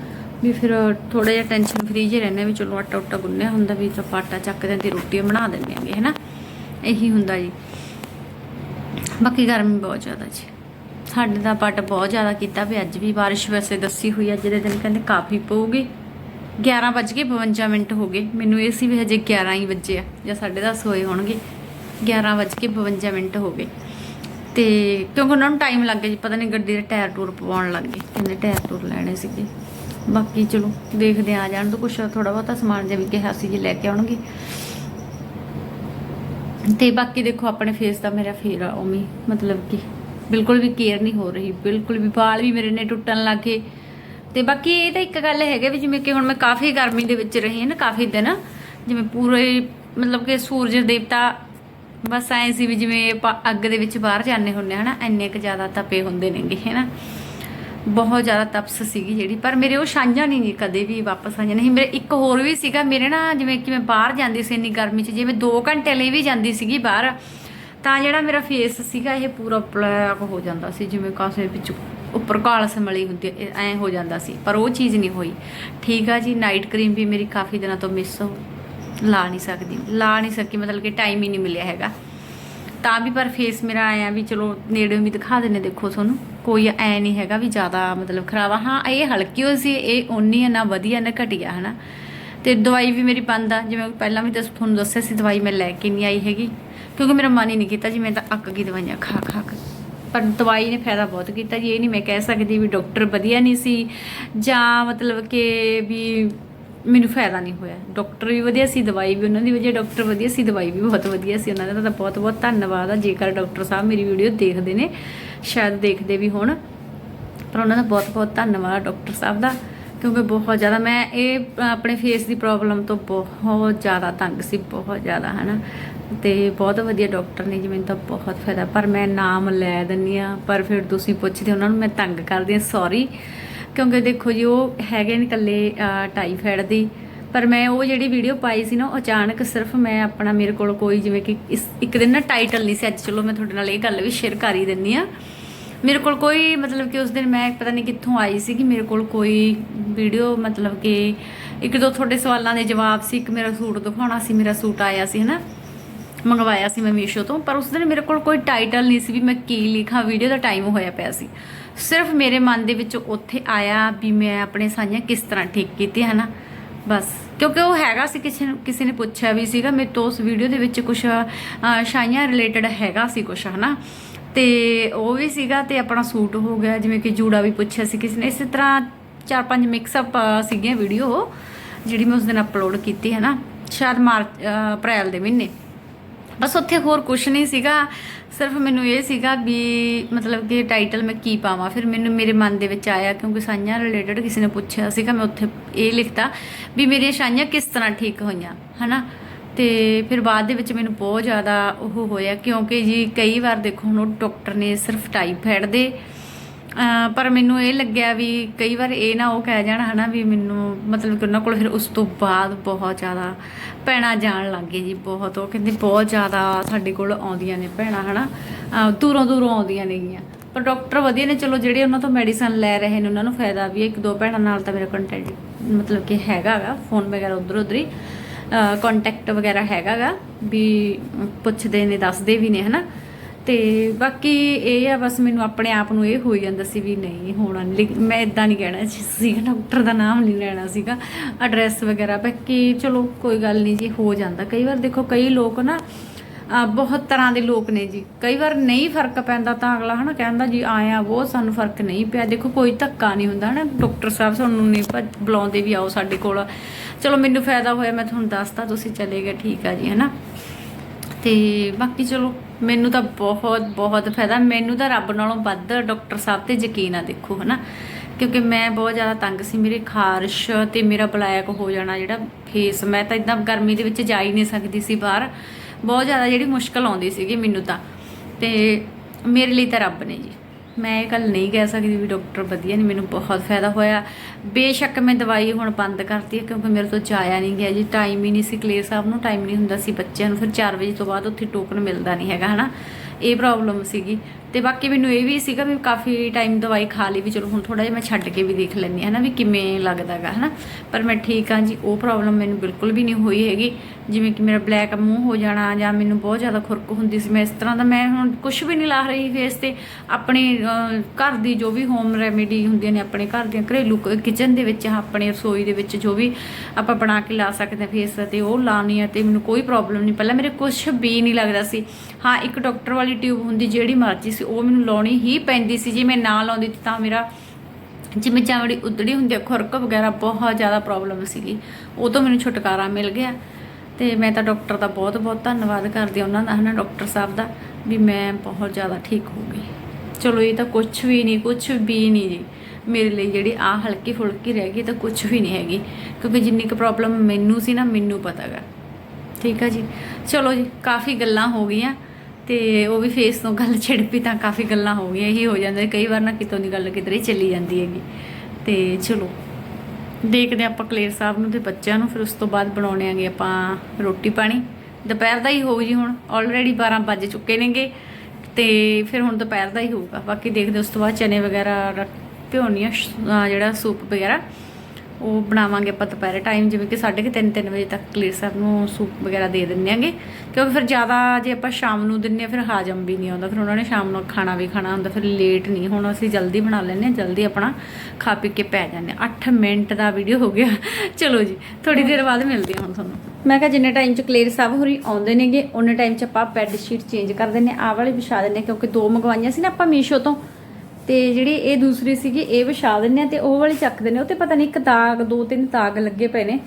ਵੀ ਫਿਰ ਥੋੜਾ ਜਿਹਾ ਟੈਨਸ਼ਨ ਫਰੀ ਜੇ ਰਹਿੰਦੇ ਵੀ ਚਲੋ ਆਟਾ ਉਟਾ ਗੁੰਨਿਆ ਹੁੰਦਾ ਵੀ ਤਾਂ ਆਟਾ ਚੱਕ ਦਿੰਦੇ ਰੋਟੀ ਬਣਾ ਦਿੰਦੇ ਆਂਗੇ ਹਨਾ। ਇਹੀ ਹੁੰਦਾ ਜੀ। ਬਾਕੀ ਗਰਮੀ ਬਹੁਤ ਜ਼ਿਆਦਾ ਜੀ। ਸਾਡੇ ਦਾ ਪੱਟ ਬਹੁਤ ਜ਼ਿਆਦਾ ਕੀਤਾ ਵੀ ਅੱਜ ਵੀ ਬਾਰਿਸ਼ ਵੈਸੇ ਦੱਸੀ ਹੋਈ ਅੱਜ ਦੇ ਦਿਨ ਕਹਿੰਦੇ ਕਾਫੀ ਪਊਗੀ। 11:52 ਮਿੰਟ ਹੋ ਗਏ। ਮੈਨੂੰ ਇਹ ਸੀ ਵੀ ਹਜੇ 11 ਹੀ ਵੱਜੇ ਆ, ਜਾਂ 10:30 ਹੋਏ ਹੋਣਗੇ। 11:52 ਮਿੰਟ ਹੋ ਗਏ। ਤੇ ਕਿਉਂਕਿ ਉਹਨਾਂ ਨੂੰ ਟਾਈਮ ਲੱਗ ਗਿਆ ਜੀ, ਪਤਾ ਨਹੀਂ ਗੱਡੀ ਦੇ ਟਾਇਰ ਟੂਰ ਪਵਾਉਣ ਲੱਗ ਗਏ, ਕਹਿੰਦੇ ਟਾਇਰ ਟੂਰ ਲੈਣੇ ਸੀਗੇ। ਬਾਕੀ ਚਲੋ ਦੇਖਦੇ ਆ ਜਾਣ ਤੋਂ ਕੁਛ ਥੋੜਾ ਬਹੁਤਾ ਸਮਾਨ ਜਿਵੇਂ ਕਿਹਾ ਸੀ, ਜੀ ਲੈ ਕੇ ਆਉਣਗੇ। ਤੇ ਬਾਕੀ ਦੇਖੋ ਆਪਣੇ ਫੇਸ ਦਾ ਮੇਰਾ ਫੇਰ ਆ, ਉਵੇਂ ਮਤਲਬ ਕਿ ਬਿਲਕੁਲ ਵੀ ਕੇਅਰ ਨਹੀਂ ਹੋ ਰਹੀ, ਬਿਲਕੁਲ ਵੀ ਵਾਲ ਵੀ ਮੇਰੇ ਨੇ ਟੁੱਟਣ ਲੱਗੇ। ਤੇ ਬਾਕੀ ਇਹ ਤਾਂ ਇੱਕ ਗੱਲ ਹੈਗਾ ਵੀ ਜਿਵੇਂ ਕਿ ਹੁਣ ਮੈਂ ਕਾਫੀ ਗਰਮੀ ਦੇ ਵਿੱਚ ਰਹੀ ਹਾਂ ਨਾ, ਕਾਫੀ ਦਿਨ, ਜਿਵੇਂ ਪੂਰੇ ਮਤਲਬ ਕਿ ਸੂਰਜ ਦੇਵਤਾ ਬਸ ਐਂ ਸੀ ਵੀ ਜਿਵੇਂ ਆਪਾਂ ਅੱਗ ਦੇ ਵਿੱਚ ਬਾਹਰ ਜਾਂਦੇ ਹੁੰਦੇ ਹਨਾ ਇੰਨੇ ਕੁ ਜ਼ਿਆਦਾ ਤਪੇ ਹੁੰਦੇ ਨੇਗੇ ਹੈਨਾ ਬਹੁਤ ਜ਼ਿਆਦਾ ਤਪਸ ਸੀਗੀ ਜਿਹੜੀ, ਪਰ ਮੇਰੇ ਉਹ ਛਾਂਝਾ ਨਹੀਂ ਕਦੇ ਵੀ ਵਾਪਸ ਆਈਆਂ। ਨਹੀਂ, ਮੇਰੇ ਇੱਕ ਹੋਰ ਵੀ ਸੀਗਾ, ਮੇਰੇ ਨਾ ਜਿਵੇਂ ਕਿ ਮੈਂ ਬਾਹਰ ਜਾਂਦੀ ਸੀ ਇੰਨੀ ਗਰਮੀ 'ਚ ਜਿਵੇਂ 2 ਘੰਟੇ ਲਈ ਵੀ ਜਾਂਦੀ ਸੀਗੀ ਬਾਹਰ, ਤਾਂ ਜਿਹੜਾ ਮੇਰਾ ਫੇਸ ਸੀਗਾ ਇਹ ਪੂਰਾ ਬਲੈਕ ਹੋ ਜਾਂਦਾ ਸੀ, ਜਿਵੇਂ ਕਾਸੇ ਵਿੱਚ ਉੱਪਰ ਕਾਲਸ ਮਲੀ ਹੁੰਦੀ ਐ ਐਂ ਹੋ ਜਾਂਦਾ ਸੀ, ਪਰ ਉਹ ਚੀਜ਼ ਨਹੀਂ ਹੋਈ। ਠੀਕ ਆ ਜੀ ਨਾਈਟ ਕਰੀਮ ਵੀ ਮੇਰੀ ਕਾਫੀ ਦਿਨਾਂ ਤੋਂ ਮਿਸ ਹੋ, ਲਾ ਨਹੀਂ ਸਕਦੀ, ਲਾ ਨਹੀਂ ਸਕੀ, ਮਤਲਬ ਕਿ ਟਾਈਮ ਹੀ ਨਹੀਂ ਮਿਲਿਆ ਹੈਗਾ। ਤਾਂ ਵੀ ਪਰ ਫੇਸ ਮੇਰਾ ਆਇਆ ਵੀ ਚਲੋ, ਨੇੜੇ ਵੀ ਦਿਖਾ ਦਿੰਨੇ ਦੇਖੋ ਤੁਹਾਨੂੰ। ਕੋਈ ਐ ਨਹੀਂ ਹੈਗਾ ਵੀ ਜ਼ਿਆਦਾ ਮਤਲਬ ਖਰਾਬ ਆ। ਹਾਂ, ਇਹ ਹਲਕੀ ਹੋਈ ਸੀ, ਇਹ ਓਨੀ ਆ ਨਾ ਵਧੀਆ, ਨਾ ਘਟੀਆ, ਹਨਾ। ਤੇ ਦਵਾਈ ਵੀ ਮੇਰੀ ਬੰਦ ਆ। ਜਿਵੇਂ ਪਹਿਲਾਂ ਵੀ ਦੱਸ ਤੁਹਾਨੂੰ ਦੱਸਿਆ ਸੀ, ਦਵਾਈ ਮੈਂ ਲੈ ਕੇ ਨਹੀਂ ਆਈ ਹੈਗੀ। ਕਿਉਂਕਿ ਮੇਰਾ ਮਨ ਹੀ ਨਹੀਂ ਕੀਤਾ ਜੀ, ਮੈਂ ਤਾਂ ਅੱਕ ਗਈ ਦਵਾਈਆਂ ਖਾ ਖਾ ਕੇ। ਪਰ ਦਵਾਈ ਨੇ ਫਾਇਦਾ ਬਹੁਤ ਕੀਤਾ ਜੀ। ਇਹ ਨਹੀਂ ਮੈਂ ਕਹਿ ਸਕਦੀ ਵੀ ਡਾਕਟਰ ਵਧੀਆ ਨਹੀਂ ਸੀ। ਜਾਂ ਮਤਲਬ ਕਿ ਵੀ ਮੈਨੂੰ ਫਾਇਦਾ ਨਹੀਂ ਹੋਇਆ। ਡਾਕਟਰ ਵੀ ਵਧੀਆ ਸੀ, ਦਵਾਈ ਵੀ ਉਹਨਾਂ ਦੀ ਵਧੀਆ, ਡਾਕਟਰ ਵਧੀਆ ਸੀ, ਦਵਾਈ ਵੀ ਬਹੁਤ ਵਧੀਆ ਸੀ ਉਹਨਾਂ ਦਾ। ਤਾਂ ਬਹੁਤ ਬਹੁਤ ਧੰਨਵਾਦ ਆ। ਜੇਕਰ ਡਾਕਟਰ ਸਾਹਿਬ ਮੇਰੀ ਵੀਡੀਓ ਦੇਖਦੇ ਨੇ, ਸ਼ਾਇਦ ਦੇਖਦੇ ਵੀ ਹੋਣ, ਪਰ ਉਹਨਾਂ ਦਾ ਬਹੁਤ ਬਹੁਤ ਧੰਨਵਾਦ ਡਾਕਟਰ ਸਾਹਿਬ ਦਾ, ਕਿਉਂਕਿ ਬਹੁਤ ਜ਼ਿਆਦਾ ਮੈਂ ਇਹ ਆਪਣੇ ਫੇਸ ਦੀ ਪ੍ਰੋਬਲਮ ਤੋਂ ਬਹੁਤ ਜ਼ਿਆਦਾ ਤੰਗ ਸੀ, ਬਹੁਤ ਜ਼ਿਆਦਾ, ਹਨਾ। ਤੇ ਬਹੁਤ ਵਧੀਆ ਡਾਕਟਰ ਨੇ ਜੀ, ਮੈਨੂੰ ਤਾਂ ਬਹੁਤ ਫਾਇਦਾ। ਪਰ ਮੈਂ ਨਾਮ ਲੈ ਦਿੰਨੀ ਆ ਪਰ ਫਿਰ ਤੁਸੀਂ ਪੁੱਛਦੇ ਉਹਨਾਂ ਨੂੰ, ਮੈਂ ਤੰਗ ਕਰਦੀ ਆ ਸੌਰੀ ਕਿਉਂਕਿ ਦੇਖੋ ਜੀ ਉਹ ਹੈਗੇ ਨੇ ਇਕੱਲੇ ਅਹ, ਟਾਈਫਾਇਡ ਦੀ। ਪਰ ਮੈਂ ਉਹ ਜਿਹੜੀ ਵੀਡੀਓ ਪਾਈ ਸੀ ਨਾ ਉਹ ਅਚਾਨਕ ਸਿਰਫ ਮੈਂ ਆਪਣਾ ਮੇਰੇ ਕੋਲ ਕੋਈ ਜਿਵੇਂ ਕਿ ਇਸ ਇੱਕ ਦਿਨ ਨਾ ਟਾਈਟਲ ਨਹੀਂ ਸੀ ਅੱਜ। ਚਲੋ ਮੈਂ ਤੁਹਾਡੇ ਨਾਲ ਇਹ ਗੱਲ ਵੀ ਸ਼ੇਅਰ ਕਰ ਹੀ ਦਿੰਨੀ ਆ ਮੇਰੇ ਕੋਲ ਕੋਈ ਮਤਲਬ ਕਿ ਉਸ ਦਿਨ ਮੈਂ ਪਤਾ ਨਹੀਂ ਕਿੱਥੋਂ ਆਈ ਸੀ ਕਿ ਮੇਰੇ ਕੋਲ ਕੋਈ ਵੀਡੀਓ ਮਤਲਬ ਕਿ ਇੱਕ ਦੋ ਤੁਹਾਡੇ ਸਵਾਲਾਂ ਦੇ ਜਵਾਬ ਸੀ ਇੱਕ ਮੇਰਾ ਸੂਟ ਦਿਖਾਉਣਾ ਸੀ ਮੇਰਾ ਸੂਟ ਆਇਆ ਸੀ ਹਨਾ? ਮੰਗਵਾਇਆ ਸੀ ਮੈਂ ਮੀਸ਼ੋ ਤੋਂ। ਪਰ ਉਸ ਦਿਨ ਮੇਰੇ ਕੋਲ ਕੋਈ ਟਾਈਟਲ ਨਹੀਂ ਸੀ ਵੀ ਮੈਂ ਕੀ ਲਿਖਾਂ ਵੀਡੀਓ ਦਾ ਟਾਈਮ ਹੋਇਆ ਪਿਆ ਸੀ। ਸਿਰਫ ਮੇਰੇ ਮਨ ਦੇ ਵਿੱਚ ਉੱਥੇ ਆਇਆ ਵੀ ਮੈਂ ਆਪਣੇ ਸਾਈਆਂ ਕਿਸ ਤਰ੍ਹਾਂ ਠੀਕ ਕੀਤੀ, ਹਨਾ? ਬਸ। ਕਿਉਂਕਿ ਉਹ ਹੈਗਾ ਸੀ, ਕਿਸੇ ਨੂੰ, ਕਿਸੇ ਨੇ ਪੁੱਛਿਆ ਵੀ ਸੀਗਾ, ਮੇਰੇ ਤੋਂ ਉਸ ਵੀਡੀਓ ਦੇ ਵਿੱਚ ਕੁਝ ਸ਼ਾਈਆਂ ਰਿਲੇਟਡ ਹੈਗਾ ਸੀ ਕੁਝ ਹਨਾ? ਤੇ ਉਹ ਵੀ ਸੀਗਾ ਤੇ ਆਪਣਾ ਸੂਟ ਹੋ ਗਿਆ, ਜਿਵੇਂ ਕਿ ਜੂੜਾ ਵੀ ਪੁੱਛਿਆ ਸੀ ਕਿਸੇ ਨੇ। ਇਸੇ ਤਰ੍ਹਾਂ ਚਾਰ ਪੰਜ ਮਿਕਸ ਅਪ ਸੀਗੀਆਂ ਵੀਡੀਓ ਜਿਹੜੀ ਮੈਂ ਉਸ ਦਿਨ ਅਪਲੋਡ ਕੀਤੀ ਹੈ ਨਾ ਸ਼ਾਇਦ ਮਾਰਚ ਅਪ੍ਰੈਲ ਦੇ ਮਹੀਨੇ। ਬਸ ਉੱਥੇ ਹੋਰ ਕੁਝ ਨਹੀਂ ਸੀਗਾ। ਸਿਰਫ ਮੈਨੂੰ ਇਹ ਸੀਗਾ ਵੀ ਮਤਲਬ ਕਿ ਟਾਈਟਲ ਮੈਂ ਕੀ ਪਾਵਾਂ। ਫਿਰ ਮੈਨੂੰ ਮੇਰੇ ਮਨ ਦੇ ਵਿੱਚ ਆਇਆ ਕਿਉਂਕਿ ਸਾਈਆਂ ਰਿਲੇਟਡ ਕਿਸੇ ਨੇ ਪੁੱਛਿਆ ਸੀਗਾ, ਮੈਂ ਉੱਥੇ ਇਹ ਲਿਖਤਾ ਵੀ ਮੇਰੀਆਂ ਸਾਈਆਂ ਕਿਸ ਤਰ੍ਹਾਂ ਠੀਕ ਹੋਈਆਂ, ਹਨਾ? ਤੇ ਫਿਰ ਬਾਅਦ ਦੇ ਵਿੱਚ ਮੈਨੂੰ ਬਹੁਤ ਜ਼ਿਆਦਾ ਉਹ ਹੋਇਆ ਕਿਉਂਕਿ ਜੀ ਕਈ ਵਾਰ ਦੇਖੋ, ਹੁਣ ਉਹ ਡਾਕਟਰ ਨੇ ਸਿਰਫ ਟਾਈਫਾਇਡ ਦੇ ਪਰ ਮੈਨੂੰ ਇਹ ਲੱਗਿਆ ਵੀ ਕਈ ਵਾਰ ਇਹ ਨਾ ਉਹ ਕਹਿ ਜਾਣ ਹਨਾ ਵੀ ਮੈਨੂੰ, ਮਤਲਬ ਕਿ ਉਹਨਾਂ ਕੋਲ ਫਿਰ ਉਸ ਤੋਂ ਬਾਅਦ ਬਹੁਤ ਜ਼ਿਆਦਾ ਭੈਣਾਂ ਜਾਣ ਲੱਗ ਗਏ ਜੀ, ਬਹੁਤ। ਉਹ ਕਹਿੰਦੇ ਬਹੁਤ ਜ਼ਿਆਦਾ ਸਾਡੇ ਕੋਲ ਆਉਂਦੀਆਂ ਨੇ ਭੈਣਾਂ ਹਨਾ। ਅਹ, ਦੂਰੋਂ ਦੂਰੋਂ ਆਉਂਦੀਆਂ ਨੇਗੀਆਂ ਪਰ ਡਾਕਟਰ ਵਧੀਆ ਨੇ, ਚਲੋ ਜਿਹੜੇ ਉਹਨਾਂ ਤੋਂ ਮੈਡੀਸਨ ਲੈ ਰਹੇ ਨੇ, ਉਹਨਾਂ ਨੂੰ ਫਾਇਦਾ ਵੀ ਹੈ। ਇੱਕ ਦੋ ਭੈਣਾਂ ਨਾਲ ਤਾਂ ਮੇਰਾ ਕੰਟੈਕਟ ਮਤਲਬ ਕਿ ਹੈਗਾਗਾ ਫੋਨ ਵਗੈਰਾ ਉਧਰ ਉਧਰ ਹੀ। ਕੰਟੈਕਟ ਵਗੈਰਾ ਹੈਗਾਗਾ ਵੀ ਪੁੱਛਦੇ ਨੇ, ਦੱਸਦੇ ਵੀ ਨੇ ਹਨਾ। ਤੇ ਬਾਕੀ ਇਹ ਆ, ਬਸ ਮੈਨੂੰ ਆਪਣੇ ਆਪ ਨੂੰ ਇਹ ਹੋਈ ਜਾਂਦਾ ਸੀ ਵੀ ਨਹੀਂ, ਹੋਣਾ ਲੇਕਿਨ ਮੈਂ ਇਦਾਂ ਨਹੀਂ ਕਹਿਣਾ ਸੀ ਡਾਕਟਰ ਦਾ ਨਾਮ ਨਹੀਂ ਲੈਣਾ ਸੀਗਾ, ਐਡਰੈਸ ਵਗੈਰਾ, ਬਾਕੀ ਚਲੋ ਕੋਈ ਗੱਲ ਨਹੀਂ ਜੀ, ਹੋ ਜਾਂਦਾ। ਕਈ ਵਾਰ ਦੇਖੋ, ਕਈ ਲੋਕ ਨਾ ਬਹੁਤ ਤਰ੍ਹਾਂ ਦੇ ਲੋਕ ਨੇ ਜੀ। ਕਈ ਵਾਰ ਨਹੀਂ ਫ਼ਰਕ ਪੈਂਦਾ ਤਾਂ ਅਗਲਾ ਹਨਾ ਕਹਿੰਦਾ ਜੀ ਆਇਆ ਉਹ ਸਾਨੂੰ ਫ਼ਰਕ ਨਹੀਂ ਪਿਆ। ਦੇਖੋ, ਕੋਈ ਧੱਕਾ ਨਹੀਂ ਹੁੰਦਾ ਹਨਾ, ਡਾਕਟਰ ਸਾਹਿਬ ਤੁਹਾਨੂੰ ਨਹੀਂ ਬੁਲਾਉਂਦੇ ਵੀ ਆਓ ਸਾਡੇ ਕੋਲ। ਚਲੋ, ਮੈਨੂੰ ਫਾਇਦਾ ਹੋਇਆ, ਮੈਂ ਤੁਹਾਨੂੰ ਦੱਸਤਾ, ਤੁਸੀਂ ਚਲੇ ਗਏ, ਠੀਕ ਆ ਜੀ, ਹਨਾ। ਤੇ ਬਾਕੀ ਚਲੋ ਮੈਨੂੰ ਤਾਂ ਬਹੁਤ ਬਹੁਤ ਫਾਇਦਾ। ਮੈਨੂੰ ਤਾਂ ਰੱਬ ਨਾਲੋਂ ਵੱਧ ਡਾਕਟਰ ਸਾਹਿਬ ਤੇ ਯਕੀਨ ਆ ਦੇਖੋ, ਹਨਾ? ਕਿਉਂਕਿ ਮੈਂ ਬਹੁਤ ਜ਼ਿਆਦਾ ਤੰਗ ਸੀ, ਮੇਰੇ ਖਾਰਸ਼ ਤੇ ਮੇਰਾ ਬਲੈਕ ਹੋ ਜਾਣਾ ਜਿਹੜਾ ਫੇਸ ਮੈਂ ਤਾਂ ਇਦਾਂ ਗਰਮੀ ਦੇ ਵਿੱਚ ਜਾ ਹੀ ਨਹੀਂ ਸਕਦੀ ਸੀ ਬਾਹਰ। ਬਹੁਤ ਜ਼ਿਆਦਾ ਜਿਹੜੀ ਮੁਸ਼ਕਲ ਆਉਂਦੀ ਸੀਗੀ ਮੈਨੂੰ ਤਾਂ। ਤੇ ਮੇਰੇ ਲਈ ਤਾਂ ਰੱਬ ਨੇ ਜੀ। ਮੈਂ ਇਹ ਗੱਲ ਨਹੀਂ ਕਹਿ ਸਕਦੀ ਵੀ ਡਾਕਟਰ ਵਧੀਆ ਨਹੀਂ, ਮੈਨੂੰ ਬਹੁਤ ਫਾਇਦਾ ਹੋਇਆ। ਬੇਸ਼ੱਕ ਮੈਂ ਦਵਾਈ ਹੁਣ ਬੰਦ ਕਰਤੀ ਹੈ ਕਿਉਂਕਿ ਮੇਰੇ ਤੋਂ ਜਾਇਆ ਨਹੀਂ ਗਿਆ ਜੀ ਟਾਈਮ ਹੀ ਨਹੀਂ ਸੀ ਕਲੇਰ ਸਾਹਿਬ ਨੂੰ ਟਾਈਮ ਨਹੀਂ ਹੁੰਦਾ ਸੀ, ਬੱਚਿਆਂ ਨੂੰ ਫਿਰ 4 ਵਜੇ ਤੋਂ ਬਾਅਦ ਉੱਥੇ ਟੋਕਨ ਮਿਲਦਾ ਨਹੀਂ ਹੈਗਾ, ਹਨਾ। ਇਹ ਪ੍ਰੋਬਲਮ ਸੀਗੀ। ਤੇ ਬਾਕੀ ਮੈਨੂੰ ਇਹ ਵੀ ਸੀਗਾ ਵੀ ਕਾਫੀ ਟਾਈਮ ਦਵਾਈ ਖਾ ਲਈ ਵੀ ਚਲੋ ਹੁਣ ਥੋੜਾ ਜਿਹਾ ਮੈਂ ਛੱਡ ਕੇ ਵੀ ਦੇਖ ਲੈਂਦੀ ਹਾਂ ਨਾ ਵੀ ਕਿਵੇਂ ਲੱਗਦਾਗਾ, ਹਨਾ। ਪਰ ਮੈਂ ਠੀਕ ਹਾਂ ਜੀ, ਉਹ ਪ੍ਰੋਬਲਮ ਮੈਨੂੰ ਬਿਲਕੁਲ ਵੀ ਨਹੀਂ ਹੋਈ ਹੈਗੀ। ਜਿਵੇਂ ਕਿ ਮੇਰਾ ਬਲੈਕ ਮੂੰਹ ਹੋ ਜਾਣਾ ਜਾਂ ਮੈਨੂੰ ਬਹੁਤ ਜ਼ਿਆਦਾ ਖੁਰਕ ਹੁੰਦੀ ਸੀ, ਮੈਂ ਇਸ ਤਰ੍ਹਾਂ ਦਾ ਮੈਂ ਹੁਣ ਕੁਝ ਵੀ ਨਹੀਂ ਲਾ ਰਹੀ ਫੇਸ ਤੇ। ਆਪਣੇ ਘਰ ਦੀ ਜੋ ਵੀ ਹੋਮ ਰੈਮੇਡੀ ਹੁੰਦੀਆਂ ਨੇ ਆਪਣੇ ਘਰ ਦੀਆਂ, ਘਰੇਲੂ ਕਿਚਨ ਦੇ ਵਿੱਚ ਆਪਣੇ ਰਸੋਈ ਦੇ ਵਿੱਚ ਜੋ ਵੀ ਆਪਾਂ ਬਣਾ ਕੇ ਲਾ ਸਕਦੇ ਹਾਂ ਫੇਸ ਤੇ, ਉਹ ਲਾਉਣੀ ਹੈ ਤੇ ਮੈਨੂੰ ਕੋਈ ਪ੍ਰੋਬਲਮ ਨਹੀਂ। ਪਹਿਲਾਂ ਮੇਰੇ ਕੁਝ ਵੀ ਨਹੀਂ ਲੱਗਦਾ ਸੀ। ਹਾਂ, ਇੱਕ ਡਾਕਟਰ ਵਾਲੀ ਟਿਊਬ ਹੁੰਦੀ ਜਿਹੜੀ ਮਰਜ਼ੀ ਸੀ, ਉਹ ਮੈਨੂੰ ਲਾਉਣੀ ਹੀ ਪੈਂਦੀ ਸੀ। ਜੇ ਮੈਂ ਨਾ ਲਾਉਂਦੀ ਤਾਂ ਮੇਰਾ ਜਿਵੇਂ ਚਾਵੜੀ ਉਦੜੀ ਹੁੰਦੀ ਆ, ਖੁਰਕ ਵਗੈਰਾ ਬਹੁਤ ਜ਼ਿਆਦਾ ਪ੍ਰੋਬਲਮ ਸੀਗੀ। ਉਹ ਤੋਂ ਮੈਨੂੰ ਛੁਟਕਾਰਾ ਮਿਲ ਗਿਆ ਤੇ ਮੈਂ ਤਾਂ ਡਾਕਟਰ ਦਾ ਬਹੁਤ ਬਹੁਤ ਧੰਨਵਾਦ ਕਰਦੀ ਹਾਂ, ਉਹਨਾਂ ਦਾ, ਹਨਾ, ਡਾਕਟਰ ਸਾਹਿਬ ਦਾ, ਵੀ ਮੈਂ ਬਹੁਤ ਜ਼ਿਆਦਾ ਠੀਕ ਹੋ ਗਈ। ਚਲੋ, ਇਹ ਤਾਂ ਕੁਝ ਵੀ ਨਹੀਂ ਕੁਝ ਵੀ ਨਹੀਂ ਜੀ। ਮੇਰੇ ਲਈ ਜਿਹੜੀ ਆ ਹਲਕੀ ਫੁਲਕੀ ਰਹਿ ਗਈ ਤਾਂ ਕੁਝ ਵੀ ਨਹੀਂ ਹੈਗੀ, ਕਿਉਂਕਿ ਜਿੰਨੀ ਕੁ ਪ੍ਰੋਬਲਮ ਮੈਨੂੰ ਸੀ ਨਾ, ਮੈਨੂੰ ਪਤਾ ਗਾ। ਠੀਕ ਆ ਜੀ? ਚਲੋ ਜੀ, ਕਾਫੀ ਗੱਲਾਂ ਹੋ ਗਈਆਂ। ਤੇ ਉਹ ਵੀ ਫੇਸ ਤੋਂ ਗੱਲ ਛਿੜ ਪਈ ਤਾਂ ਕਾਫੀ ਗੱਲਾਂ ਹੋ ਗਈਆਂ, ਇਹੀ ਹੋ ਜਾਂਦਾ, ਕਈ ਵਾਰ ਨਾ ਕਿਤੋਂ ਦੀ ਗੱਲ ਕਿਧਰੇ ਚੱਲੀ ਜਾਂਦੀ ਹੈਗੀ। ਤੇ ਚਲੋ, ਦੇਖਦੇ ਹਾਂ ਆਪਾਂ ਕਲੇਰ ਸਾਹਿਬ ਨੂੰ ਤੇ ਬੱਚਿਆਂ ਨੂੰ, ਫਿਰ ਉਸ ਤੋਂ ਬਾਅਦ ਬਣਾਉਣੇ ਆਂਗੇ ਆਪਾਂ ਰੋਟੀ ਪਾਣੀ। ਦੁਪਹਿਰ ਦਾ ਹੀ ਹੋਊ ਜੀ ਹੁਣ ਆਲਰੇਡੀ 12 ਵੱਜ ਚੁੱਕੇ ਨੇਗੇ, ਤੇ ਫਿਰ ਹੁਣ ਦੁਪਹਿਰ ਦਾ ਹੀ ਹੋਊਗਾ। ਬਾਕੀ ਦੇਖਦੇ ਉਸ ਤੋਂ ਬਾਅਦ ਚਨੇ ਵਗੈਰਾ ਰੱਖ- ਭਿਉਣੀ ਜਿਹੜਾ ਸੂਪ ਵਗੈਰਾ ਉਹ ਬਣਾਵਾਂਗੇ ਆਪਾਂ ਦੁਪਹਿਰੇ ਟਾਈਮ ਜਿਵੇਂ ਕਿ 3:30 3 ਵਜੇ ਤੱਕ ਕਲੀਅਰ ਸਾਹਿਬ ਨੂੰ ਸੂਪ ਵਗੈਰਾ ਦੇ ਦਿੰਦੇ ਆਂਗੇ ਕਿਉਂਕਿ ਫਿਰ ਜ਼ਿਆਦਾ ਜੇ ਆਪਾਂ ਸ਼ਾਮ ਨੂੰ ਦਿੰਨੇ ਆ, ਫਿਰ ਹਾਜਮ ਵੀ ਨਹੀਂ ਆਉਂਦਾ। ਫਿਰ ਉਹਨਾਂ ਨੇ ਸ਼ਾਮ ਨੂੰ ਖਾਣਾ ਵੀ ਖਾਣਾ ਹੁੰਦਾ, ਫਿਰ ਲੇਟ ਨਹੀਂ। ਹੁਣ ਅਸੀਂ ਜਲਦੀ ਬਣਾ ਲੈਂਦੇ ਹਾਂ, ਜਲਦੀ ਆਪਣਾ ਖਾ ਪੀ ਕੇ ਪੈ ਜਾਂਦੇ ਹਾਂ। 8 ਮਿੰਟ ਦਾ ਵੀਡੀਓ ਹੋ ਗਿਆ। ਚਲੋ ਜੀ ਥੋੜੀ ਦੇਰ ਬਾਅਦ ਮਿਲਦੀ ਹਾਂ ਹੁਣ ਤੁਹਾਨੂੰ। ਮੈਂ ਕਿਹਾ ਜਿੰਨੇ ਟਾਈਮ ਚ ਕਲੀਅਰ ਸਾਹਿਬ ਹੋਰੀ ਆਉਂਦੇ ਨੇਗੇ, ਉਹਨੇ ਟਾਈਮ ਚ ਆਪਾਂ ਬੈੱਡ ਸ਼ੀਟ ਚੇਂਜ ਕਰ ਦਿੰਨੇ ਆਹ ਵਾਲੀ ਵਿਛਾ ਦਿੰਨੇ ਕਿਉਂਕਿ ਦੋ ਮੰਗਵਾਈਆਂ ਸੀ ਨਾ ਆਪਾਂ ਮੀਸ਼ੋ ਤੋਂ। ਤੇ ਜਿਹੜੀ ਇਹ ਦੂਸਰੀ ਸੀਗੀ, ਇਹ ਵਿਛਾ ਦਿੰਨੇ ਆ ਤੇ ਉਹ ਵਾਲੀ ਚੱਕ ਦਿੰਨੇ ਉਹ ਤੇ ਪਤਾ ਨਹੀਂ ਇੱਕ ਦਾਗ ਦੋ ਤਿੰਨ ਦਾਗ ਲੱਗੇ ਪਏ ਨੇ।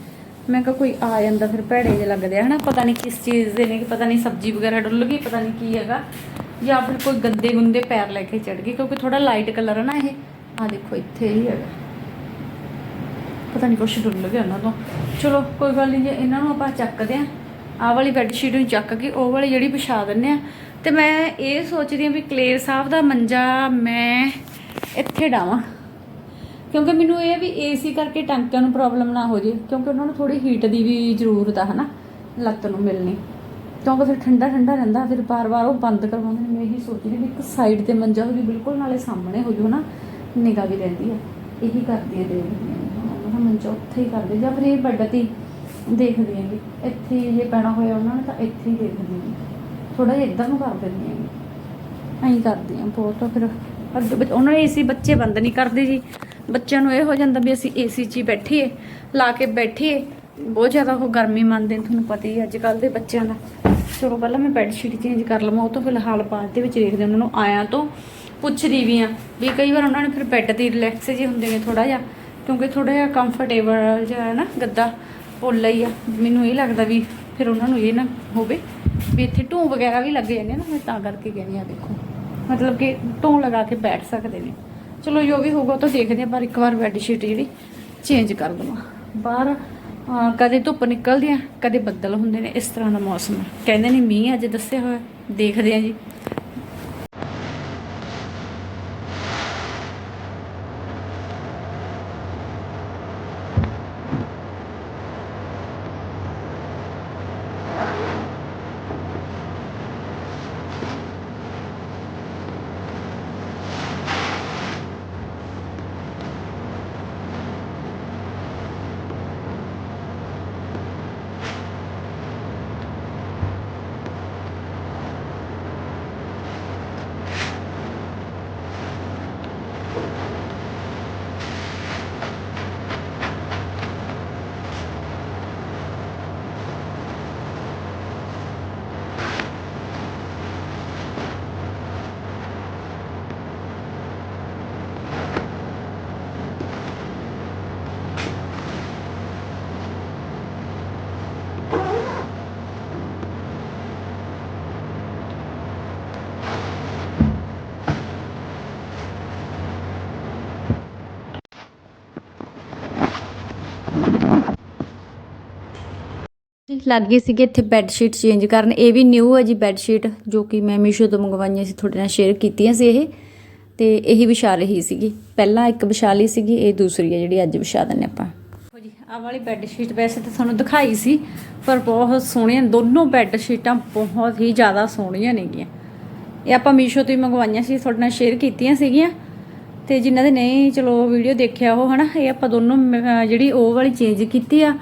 ਮੈਂ ਕਿਹਾ ਕੋਈ ਆ ਜਾਂਦਾ ਫਿਰ ਭੈੜੇ ਜਿਹੇ ਲੱਗਦੇ ਆ, ਹਨਾ? ਪਤਾ ਨਹੀਂ ਕਿਸ ਚੀਜ਼ ਦੇ ਨੇ, ਪਤਾ ਨਹੀਂ ਸਬਜ਼ੀ ਵਗੈਰਾ ਡੁੱਲ ਗਈ, ਪਤਾ ਨਹੀਂ ਕੀ ਹੈਗਾ। ਜਾਂ ਫਿਰ ਕੋਈ ਗੰਦੇ ਗੁੰਦੇ ਪੈਰ ਲੈ ਕੇ ਚੜ ਗਈ, ਕਿਉਂਕਿ ਥੋੜਾ ਲਾਈਟ ਕਲਰ ਹੈ ਨਾ ਇਹ। ਆ ਦੇਖੋ, ਇੱਥੇ ਹੀ ਹੈਗਾ। ਪਤਾ ਨਹੀਂ ਕੁਛ ਡੁੱਲ ਗਿਆ ਉਹਨਾਂ ਤੋਂ। ਚਲੋ, ਕੋਈ ਗੱਲ ਨਹੀਂ ਜੇ ਇਹਨਾਂ ਨੂੰ ਆਪਾਂ ਚੱਕਦੇ ਆ, ਆਹ ਵਾਲੀ ਬੈੱਡ ਸ਼ੀਟ ਨੂੰ ਚੱਕ ਕੇ ਉਹ ਵਾਲੀ ਜਿਹੜੀ ਵਿਛਾ ਦਿੰਨੇ ਆ ਤੇ ਮੈਂ ਇਹ ਸੋਚਦੀ ਹਾਂ ਵੀ ਕਲੇਰ ਸਾਹਿਬ ਦਾ ਮੰਜਾ ਮੈਂ ਇੱਥੇ ਡਾਵਾਂ। ਕਿਉਂਕਿ ਮੈਨੂੰ ਇਹ ਵੀ ਏਸੀ ਕਰਕੇ ਟਾਂਕਿਆਂ ਨੂੰ ਪ੍ਰੋਬਲਮ ਨਾ ਹੋ ਜੇ, ਕਿਉਂਕਿ ਉਹਨਾਂ ਨੂੰ ਥੋੜੀ ਹੀਟ ਦੀ ਵੀ ਜ਼ਰੂਰਤ ਆ, ਹਨਾ, ਲੱਤ ਨੂੰ ਮਿਲਣੀ। ਕਿਉਂਕਿ ਫਿਰ ਠੰਡਾ ਠੰਡਾ ਰਹਿੰਦਾ, ਫਿਰ ਬਾਰ-ਬਾਰ ਉਹ ਬੰਦ ਕਰਵਾਉਂਦੇ ਨੇ। ਮੈਂ ਇਹੀ ਸੋਚਦੀ ਵੀ ਇੱਕ ਸਾਈਡ ਤੇ ਮੰਜਾ ਹੋਵੇ ਬਿਲਕੁਲ ਨਾਲੇ ਸਾਹਮਣੇ ਹੋ ਜੂ ਨਾ ਨਿਗਾਹ ਵੀ ਰਹਿੰਦੀ ਆ। ਇਹੀ ਕਰਦੀ ਆ ਦੇਖਦੀ ਆ ਉਹਨਾਂ ਮੰਜਾ ਉੱਥੇ ਹੀ ਕਰਦੇ ਜਾਂ ਫਿਰ ਇਹ ਬੈੱਡ ਤੇ ਦੇਖਦੀ ਆਂਗੀ ਇੱਥੇ ਹੀ ਜੇ ਪੈਣਾ ਹੋਇਆ ਉਹਨਾਂ ਨੇ, ਤਾਂ ਇੱਥੇ ਹੀ ਦੇਖਦੀ ਆ। ਥੋੜਾ ਜਿਹਾ ਇੱਧਰ ਨੂੰ ਕਰ ਦਿੰਦੀ ਆ ਐਂ ਕਰਦੀ ਹਾਂ ਬਹੁਤ, ਫਿਰ ਅੱਗੇ ਉਹਨਾਂ ਨੇ ਏਸੀ ਬੱਚੇ ਬੰਦ ਨਹੀਂ ਕਰਦੇ ਜੀ। ਬੱਚਿਆਂ ਨੂੰ ਇਹ ਹੋ ਜਾਂਦਾ ਵੀ ਅਸੀਂ ਏਸੀ 'ਚ ਹੀ ਬੈਠੀਏ, ਲਾ ਕੇ ਬੈਠੀਏ। ਬਹੁਤ ਜ਼ਿਆਦਾ ਉਹ ਗਰਮੀ ਮੰਨਦੇ ਨੇ, ਤੁਹਾਨੂੰ ਪਤਾ ਹੀ ਅੱਜ ਕੱਲ ਦੇ ਬੱਚਿਆਂ ਦਾ। ਚਲੋ ਪਹਿਲਾਂ ਮੈਂ ਬੈੱਡ ਸ਼ੀਟ ਚੇਂਜ ਕਰ ਲਵਾਂ, ਉਹ ਤੋਂ ਫਿਲਹਾਲ ਬਾਅਦ ਦੇ ਵਿੱਚ ਦੇਖਦੇ ਉਹਨਾਂ ਨੂੰ ਆਇਆ ਤੋਂ ਪੁੱਛਦੀ ਵੀ ਆ ਵੀ ਕਈ ਵਾਰ ਉਹਨਾਂ ਨੇ ਫਿਰ ਬੈੱਡ ਤੇ ਰਿਲੈਕਸ ਜੇ ਹੁੰਦੇ ਨੇ ਥੋੜਾ ਜਿਹਾ, ਕਿਉਂਕਿ ਥੋੜਾ ਜਿਹਾ ਕੰਫਰਟੇਬਲ ਜਿਹਾ ਹੈ ਨਾ, ਗੱਦਾ ਪੋਲਾ ਹੀ ਆ। ਮੈਨੂੰ ਇਹ ਲੱਗਦਾ ਵੀ ਫਿਰ ਉਹਨਾਂ ਨੂੰ ਇਹ ਨਾ ਹੋਵੇ ਵੀ ਇੱਥੇ ਢੂੰ ਵਗੈਰਾ ਵੀ ਲੱਗ ਜਾਂਦੇ ਆ ਨਾ, ਮੈਂ ਤਾਂ ਕਰਕੇ ਕਹਿੰਦੀ ਆ ਦੇਖੋ। ਮਤਲਬ ਕਿ ਢੂੰ ਲਗਾ ਕੇ ਬੈਠ ਸਕਦੇ ਨੇ। ਚਲੋ ਜੋ ਵੀ ਹੋਊਗਾ ਤਾਂ ਦੇਖਦੇ ਆ, ਪਰ ਇੱਕ ਵਾਰ ਬੈੱਡ ਸ਼ੀਟ ਜਿਹੜੀ ਚੇਂਜ ਕਰ ਦਵਾਂ। ਬਾਹਰ ਕਦੇ ਧੁੱਪ ਨਿਕਲਦੀ ਆ, ਕਦੇ ਬੱਦਲ ਹੁੰਦੇ ਨੇ, ਇਸ ਤਰ੍ਹਾਂ ਦਾ ਮੌਸਮ ਹੈ ਕਹਿੰਦੇ ਨੇ ਮੀਂਹ ਅੱਜ ਦੱਸਿਆ ਹੋਇਆ, ਦੇਖਦੇ ਆ ਜੀ। ਲੱਗ ਗਈ ਸੀਗੇ, ਇੱਥੇ ਬੈੱਡ ਸ਼ੀਟ ਚੇਂਜ ਕਰਨ। ਇਹ ਵੀ ਨਿਊ ਹੈ ਜੀ ਬੈੱਡ ਸ਼ੀਟ ਜੋ ਕਿ ਮੈਂ ਮੀਸ਼ੋ ਤੋਂ ਮੰਗਵਾਈਆਂ ਸੀ, ਤੁਹਾਡੇ ਨਾਲ ਸ਼ੇਅਰ ਕੀਤੀਆਂ ਸੀ ਇਹ। ਤੇ ਇਹੀ ਵਿਛਾ ਰਹੀ ਸੀਗੀ। ਪਹਿਲਾਂ ਇੱਕ ਵਿਛਾ ਲਈ ਸੀਗੀ, ਇਹ ਦੂਸਰੀ ਹੈ ਜਿਹੜੀ ਅੱਜ ਵਿਛਾ ਦਿੰਨੇ ਆਪਾਂ। ਦੇਖੋ ਜੀ, ਆਹ ਵਾਲੀ ਬੈੱਡ ਸ਼ੀਟ ਵੈਸੇ ਤਾਂ ਤੁਹਾਨੂੰ ਦਿਖਾਈ ਸੀ, ਪਰ ਬਹੁਤ ਸੋਹਣੀਆਂ, ਦੋਨੋਂ ਬੈੱਡ ਸ਼ੀਟਾਂ ਬਹੁਤ ਹੀ ਜ਼ਿਆਦਾ ਸੋਹਣੀਆਂ ਨੇਗੀਆਂ। ਇਹ ਆਪਾਂ ਮੀਸ਼ੋ ਤੋਂ ਹੀ ਮੰਗਵਾਈਆਂ ਸੀ, ਤੁਹਾਡੇ ਨਾਲ ਸ਼ੇਅਰ ਕੀਤੀਆਂ ਸੀਗੀਆਂ। ਤੇ ਜਿਨ੍ਹਾਂ ਦੇ ਨਹੀਂ, ਚਲੋ ਵੀਡੀਓ ਦੇਖਿਆ ਉਹ, ਹਨਾ? ਇਹ ਆਪਾਂ ਦੋਨੋਂ ਜਿਹੜੀ ਉਹ ਵਾਲੀ ਚੇਂਜ ਕੀਤੀ ਆ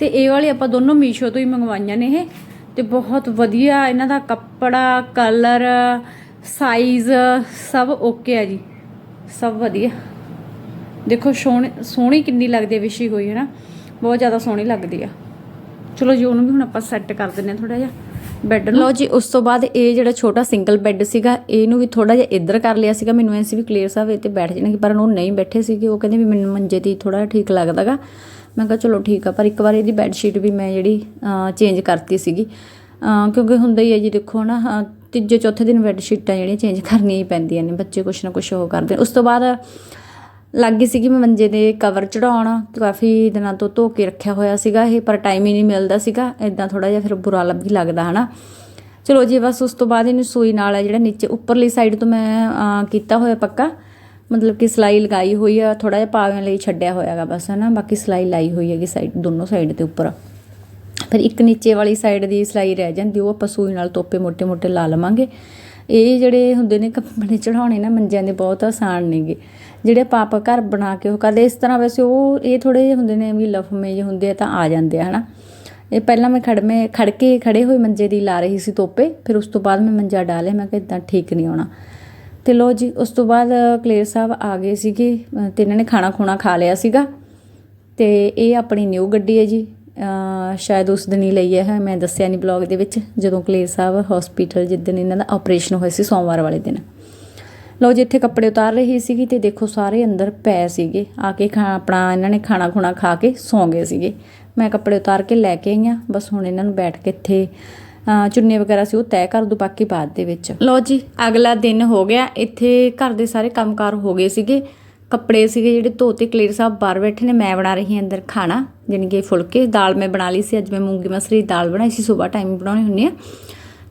ਤੇ ਇਹ ਵਾਲੀ ਆਪਾਂ ਦੋਨੋਂ ਮੀਸ਼ੋ ਤੋਂ ਹੀ ਮੰਗਵਾਈਆਂ ਨੇ ਇਹ। ਤੇ ਬਹੁਤ ਵਧੀਆ ਇਹਨਾਂ ਦਾ ਕੱਪੜਾ ਕਲਰ ਸਾਈਜ਼ ਸਭ ਓਕੇ ਆ ਜੀ। ਸਭ ਵਧੀਆ। ਦੇਖੋ ਸੋਹਣੀ ਸੋਹਣੀ ਕਿੰਨੀ ਲੱਗਦੀ ਹੈ ਵਿਛੀ ਹੋਈ ਹੈ ਨਾ ਬਹੁਤ ਜ਼ਿਆਦਾ ਸੋਹਣੀ ਲੱਗਦੀ ਆ। ਚਲੋ ਜੀ, ਉਹਨੂੰ ਵੀ ਹੁਣ ਆਪਾਂ ਸੈੱਟ ਕਰ ਦਿੰਨੇ ਆ ਥੋੜਾ ਜਿਹਾ। ਬੈੱਡ। ਲਓ ਜੀ, ਉਸ ਤੋਂ ਬਾਅਦ ਇਹ ਜਿਹੜਾ ਛੋਟਾ ਸਿੰਗਲ ਬੈੱਡ ਸੀਗਾ, ਇਹਨੂੰ ਵੀ ਥੋੜਾ ਜਿਹਾ ਇੱਧਰ ਕਰ ਲਿਆ ਸੀਗਾ। ਮੈਨੂੰ ਐਂ ਸੀ ਵੀ ਕਲੀਅਰ ਸਾਹਿਬ ਇਹ ਤੇ ਬੈਠ ਜਾਣਗੇ, ਪਰ ਉਹ ਨਹੀਂ ਬੈਠੇ ਸੀਗੇ। ਉਹ ਕਹਿੰਦੇ ਵੀ ਮੈਨੂੰ ਮੰਜੇ ਤੇ ਥੋੜਾ ਠੀਕ ਲੱਗਦਾਗਾ। ਮੈਂ ਕਿਹਾ ਚਲੋ ਠੀਕ ਆ, ਪਰ ਇੱਕ ਵਾਰ ਇਹਦੀ ਬੈੱਡ ਸ਼ੀਟ ਵੀ ਮੈਂ ਜਿਹੜੀ ਚੇਂਜ ਕਰਤੀ ਸੀਗੀ। ਕਿਉਂਕਿ ਹੁੰਦਾ ਹੀ ਹੈ ਜੀ, ਦੇਖੋ ਨਾ ਤੀਜੇ ਚੌਥੇ ਦਿਨ ਬੈੱਡ ਸ਼ੀਟਾਂ ਜਿਹੜੀਆਂ ਚੇਂਜ ਕਰਨੀਆਂ ਹੀ ਪੈਂਦੀਆਂ ਨੇ, ਬੱਚੇ ਕੁਛ ਨਾ ਕੁਛ ਉਹ ਕਰਦੇ ਉਸ ਤੋਂ ਬਾਅਦ ਲੱਗ ਗਈ ਸੀਗੀ ਮੈਂ ਮੰਜੇ ਦੇ ਕਵਰ ਚੜਾਉਣ, ਕਾਫੀ ਦਿਨਾਂ ਤੋਂ ਧੋ ਕੇ ਰੱਖਿਆ ਹੋਇਆ ਸੀਗਾ ਇਹ, ਪਰ ਟਾਈਮ ਹੀ ਨਹੀਂ ਮਿਲਦਾ ਸੀਗਾ ਇਦਾਂ ਥੋੜਾ ਜਿਹਾ ਫਿਰ ਬੁਰਾ ਲੱਭ ਹੀ ਲੱਗਦਾ, ਹਨਾ। ਚਲੋ ਜੀ, ਬਸ ਉਸ ਤੋਂ ਬਾਅਦ ਇਹਨੂੰ ਸੂਈ ਨਾਲ ਹੈ ਜਿਹੜਾ ਨੀਚੇ ਉੱਪਰਲੀ ਸਾਈਡ ਤੋਂ ਮੈਂ ਕੀਤਾ ਹੋਇਆ ਪੱਕਾ। ਮਤਲਬ ਕਿ ਸਲਾਈ ਲਗਾਈ ਹੋਈ ਆ ਥੋੜਾ ਜਿਹਾ ਪਾਵਿਆਂ ਲਈ ਛੱਡਿਆ ਹੋਇਆਗਾ ਬਸ, ਹਨਾ। ਬਾਕੀ ਸਲਾਈ ਲਾਈ ਹੋਈ ਹੈਗੀ ਸਾਈਡ ਦੋਨੋਂ ਸਾਈਡ ਦੇ ਉੱਪਰ। ਫਿਰ ਇੱਕ ਨੀਚੇ ਵਾਲੀ ਸਾਈਡ ਦੀ ਸਲਾਈ ਰਹਿ ਜਾਂਦੀ, ਉਹ ਆਪਾਂ ਸੂਈ ਨਾਲ ਤੋਪੇ ਮੋٹے-ਮੋٹے ਲਾ ਲਵਾਂਗੇ। ਇਹ ਜਿਹੜੇ ਹੁੰਦੇ ਨੇ ਕੱਪੜੇ ਚੜਾਉਣੇ ਨਾ ਮੰਜਿਆਂ ਦੇ ਬਹੁਤ ਆਸਾਨ ਨੇਗੇ। ਜਿਹੜੇ ਪਾਪ ਘਰ ਬਣਾ ਕੇ ਉਹ ਕਰਦੇ, ਇਸ ਤਰ੍ਹਾਂ ਵੈਸੇ ਉਹ ਇਹ ਥੋੜੇ ਜਿਹੇ ਹੁੰਦੇ ਨੇ ਵੀ ਲਫਮੇ ਜਿਹੇ ਹੁੰਦੇ ਆ ਤਾਂ ਆ ਜਾਂਦੇ ਆ, ਹਨਾ। ਇਹ ਪਹਿਲਾਂ ਮੈਂ ਖੜਮੇ ਖੜ ਕੇ ਖੜੇ ਹੋਏ ਮੰਜੇ ਦੀ ਲਾ ਰਹੀ ਸੀ ਤੋਪੇ, ਫਿਰ ਉਸ ਤੋਂ ਬਾਅਦ ਮੈਂ ਮੰਜਾ ਡਾਲਿਆ, ਮੈਂ ਕਿਹਾ ਇਦਾਂ ਠੀਕ ਨਹੀਂ ਆਉਣਾ ਤੇ ਲੋ ਜੀ, ਉਸ ਤੋਂ ਬਾਅਦ ਕਲੇਰ ਸਾਹਿਬ ਆ ਗਏ ਸੀਗੇ ਅਹ ਤੇ ਇਹਨਾਂ ਨੇ ਖਾਣਾ ਖੁਣਾ ਖਾ ਲਿਆ ਸੀਗਾ। ਤੇ ਇਹ ਆਪਣੀ ਨਿਊ ਗੱਡੀ ਹੈ ਜੀ। ਸ਼ਾਇਦ ਉਸ ਦਿਨ ਹੀ ਲਈ ਹੈ, ਮੈਂ ਦੱਸਿਆ ਨਹੀਂ ਬਲੌਗ ਦੇ ਵਿੱਚ, ਜਦੋਂ ਕਲੇਰ ਸਾਹਿਬ ਹਸਪੀਟਲ ਜਿੱਦਣ ਇਹਨਾਂ ਦਾ ਆਪਰੇਸ਼ਨ ਹੋਇਆ ਸੀ ਸੋਮਵਾਰ ਵਾਲੇ ਦਿਨ। ਲਓ ਜੀ, ਇੱਥੇ ਕੱਪੜੇ ਉਤਾਰ ਰਹੀ ਸੀਗੀ ਤੇ ਦੇਖੋ ਸਾਰੇ ਅੰਦਰ ਪੈ ਸੀਗੇ। ਆ ਕੇ ਖਾ, ਆਪਣਾ ਇਹਨਾਂ ਨੇ ਖਾਣਾ ਖੁਣਾ ਖਾ ਕੇ ਸੌਂ ਗਏ ਸੀਗੇ। ਮੈਂ ਕੱਪੜੇ ਉਤਾਰ ਕੇ ਲੈ ਕੇ ਆਈ ਹਾਂ, ਬਸ ਹੁਣ ਇਹਨਾਂ ਨੂੰ ਬੈਠ ਕੇ ਇੱਥੇ ਚੁੰਨੇ ਵਗੈਰਾ ਸੀ ਉਹ ਤੈਅ ਕਰ ਦੋ ਬਾਕੀ ਬਾਅਦ ਦੇ ਵਿੱਚ। ਲਓ ਜੀ, ਅਗਲਾ ਦਿਨ ਹੋ ਗਿਆ, ਇੱਥੇ ਘਰ ਦੇ ਸਾਰੇ ਕੰਮਕਾਰ ਹੋ ਗਏ ਸੀਗੇ। ਕੱਪੜੇ ਸੀਗੇ ਜਿਹੜੇ ਧੋਤੇ ਕਲੀਰ ਸਾਹਿਬ ਬਾਹਰ ਬੈਠੇ ਨੇ, ਮੈਂ ਬਣਾ ਰਹੀ ਹਾਂ ਅੰਦਰ ਖਾਣਾ, ਜਾਣੀ ਕਿ ਫੁਲਕੇ, ਦਾਲ ਮੈਂ ਬਣਾ ਲਈ ਸੀ, ਅੱਜ ਮੈਂ ਮੂੰਗੀ ਮਸਰੀ ਦੀ ਦਾਲ ਬਣਾਈ ਸੀ, ਸਵੇਰ ਟਾਈਮ ਬਣਾਉਣੀ ਹੁੰਦੀ ਆ।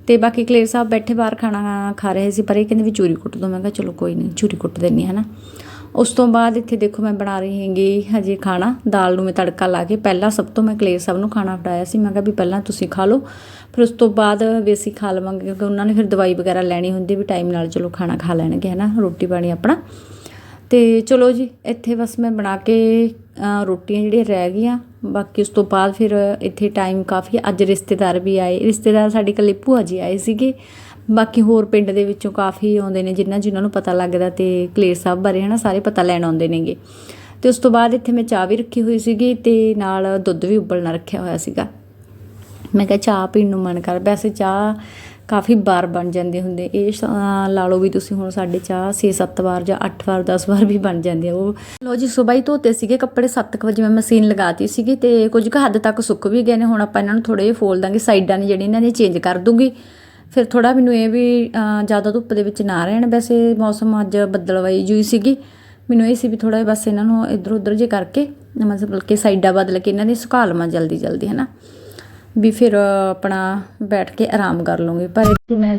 ਤੇ ਬਾਕੀ ਕਲੀਰ ਸਾਹਿਬ ਬੈਠੇ ਬਾਹਰ ਖਾਣਾ ਖਾ ਰਹੇ ਸੀ, ਪਰ ਇਹ ਕਹਿੰਦੇ ਵੀ ਚੂਰੀ ਕੁੱਟ ਦੋ, ਮੈਂ ਕਿਹਾ ਚਲੋ ਕੋਈ ਨਹੀਂ, ਚੂਰੀ ਕੁੱਟ ਦਿੰਨੀ ਹੈ ਨਾ ਉਸ ਤੋਂ ਬਾਅਦ ਇੱਥੇ ਦੇਖੋ ਮੈਂ ਬਣਾ ਰਹੀ ਹੈਗੀ ਹਜੇ ਖਾਣਾ, ਦਾਲ ਨੂੰ ਮੈਂ ਤੜਕਾ ਲਾ ਕੇ ਪਹਿਲਾਂ ਸਭ ਤੋਂ ਮੈਂ ਕਲੇਰ ਸਾਹਿਬ ਨੂੰ ਖਾਣਾ ਫੜਾਇਆ ਸੀ, ਮੈਂ ਕਿਹਾ ਵੀ ਪਹਿਲਾਂ ਤੁਸੀਂ ਖਾ ਲਓ। ਫਿਰ ਉਸ ਤੋਂ ਬਾਅਦ ਵੀ ਅਸੀਂ ਖਾ ਲਵਾਂਗੇ, ਕਿਉਂਕਿ ਉਹਨਾਂ ਨੇ ਫਿਰ ਦਵਾਈ ਵਗੈਰਾ ਲੈਣੀ ਹੁੰਦੀ ਵੀ ਟਾਈਮ ਨਾਲ ਚਲੋ ਖਾਣਾ ਖਾ ਲੈਣਗੇ ਹੈ ਨਾ ਰੋਟੀ ਪਾਣੀ ਆਪਣਾ। ਅਤੇ ਚਲੋ ਜੀ, ਇੱਥੇ ਬਸ ਮੈਂ ਬਣਾ ਕੇ ਰੋਟੀਆਂ ਜਿਹੜੀਆਂ ਰਹਿ ਗਈਆਂ। ਬਾਕੀ ਉਸ ਤੋਂ ਬਾਅਦ ਫਿਰ ਇੱਥੇ ਟਾਈਮ ਕਾਫੀ ਅੱਜ ਰਿਸ਼ਤੇਦਾਰ ਵੀ ਆਏ। ਰਿਸ਼ਤੇਦਾਰ ਸਾਡੇ ਇਕੱਲੇ ਭੂਆ ਜੀ ਆਏ ਸੀਗੇ। ਬਾਕੀ ਹੋਰ ਪਿੰਡ ਦੇ ਵਿੱਚੋਂ ਕਾਫੀ ਆਉਂਦੇ ਨੇ, ਜਿਨ੍ਹਾਂ ਜਿਨ੍ਹਾਂ ਨੂੰ ਪਤਾ ਲੱਗਦਾ ਤੇ ਕਲੇਰ ਸਾਹਿਬ ਬਾਰੇ ਹਨਾ, ਸਾਰੇ ਪਤਾ ਲੈਣ ਆਉਂਦੇ ਨੇਗੇ। ਤੇ ਉਸ ਤੋਂ ਬਾਅਦ ਇੱਥੇ ਮੈਂ ਚਾਹ ਵੀ ਰੱਖੀ ਹੋਈ ਸੀਗੀ ਤੇ ਨਾਲ ਦੁੱਧ ਵੀ ਉਬਲਣਾ ਰੱਖਿਆ ਹੋਇਆ ਸੀਗਾ। ਮੈਂ ਕਿਹਾ ਚਾਹ ਪੀਣ ਨੂੰ ਮਨ ਕਰ ਵੈਸੇ ਚਾਹ ਕਾਫੀ ਵਾਰ ਬਣ ਜਾਂਦੇ ਹੁੰਦੇ। ਇਹ ਸ- ਲਾ ਲਓ ਵੀ ਤੁਸੀਂ ਹੁਣ ਸਾਡੇ ਚਾਹ 6-7 ਵਾਰ ਜਾਂ 8 ਵਾਰ 10 ਵਾਰ ਵੀ ਬਣ ਜਾਂਦੇ ਆ ਉਹ। ਲੋ ਜੀ, ਸਵੇਰ ਹੀ ਧੋਤੇ ਸੀਗੇ ਕੱਪੜੇ 7 ਵਜੇ ਮੈਂ ਮਸ਼ੀਨ ਲਗਾਤੀ ਸੀਗੀ ਤੇ ਕੁਝ ਕੁ ਹੱਦ ਤੱਕ ਸੁੱਕ ਵੀ ਗਏ ਨੇ। ਹੁਣ ਆਪਾਂ ਇਹਨਾਂ ਨੂੰ ਥੋੜੇ ਜਿਹੇ ਫੋਲ ਦਾਂਗੇ, ਸਾਈਡਾਂ ਨੇ ਜਿਹੜੀ ਇਹਨਾਂ ਦੀ ਚੇਂਜ ਕਰ ਦੂੰਗੀ। ਫਿਰ ਥੋੜਾ ਮੈਨੂੰ ਇਹ ਵੀ ਜ਼ਿਆਦਾ ਧੁੱਪ ਦੇ ਵਿੱਚ ਨਾ ਰਹਿਣ। ਵੈਸੇ ਮੌਸਮ ਅੱਜ ਬੱਦਲਵਾਈ ਜੂਈ ਸੀਗੀ। ਮੈਨੂੰ ਇਹ ਸੀ ਵੀ ਥੋੜਾ ਜਿਹਾ ਬਸ ਇਹਨਾਂ ਨੂੰ ਇੱਧਰ ਉੱਧਰ ਜੇ ਕਰਕੇ, ਮਤਲਬ ਕਿ ਸਾਈਡਾਂ ਬਦਲ ਕੇ ਇਹਨਾਂ ਦੀ ਸੁਕਾ ਲਵਾਂ ਜਲਦੀ ਜਲਦੀ ਹੈ ਨਾ ਵੀ ਫਿਰ ਆਪਣਾ ਬੈਠ ਕੇ ਆਰਾਮ ਕਰ ਲਵਾਂਗੇ ਪਰ ਇੱਥੇ ਮੈਂ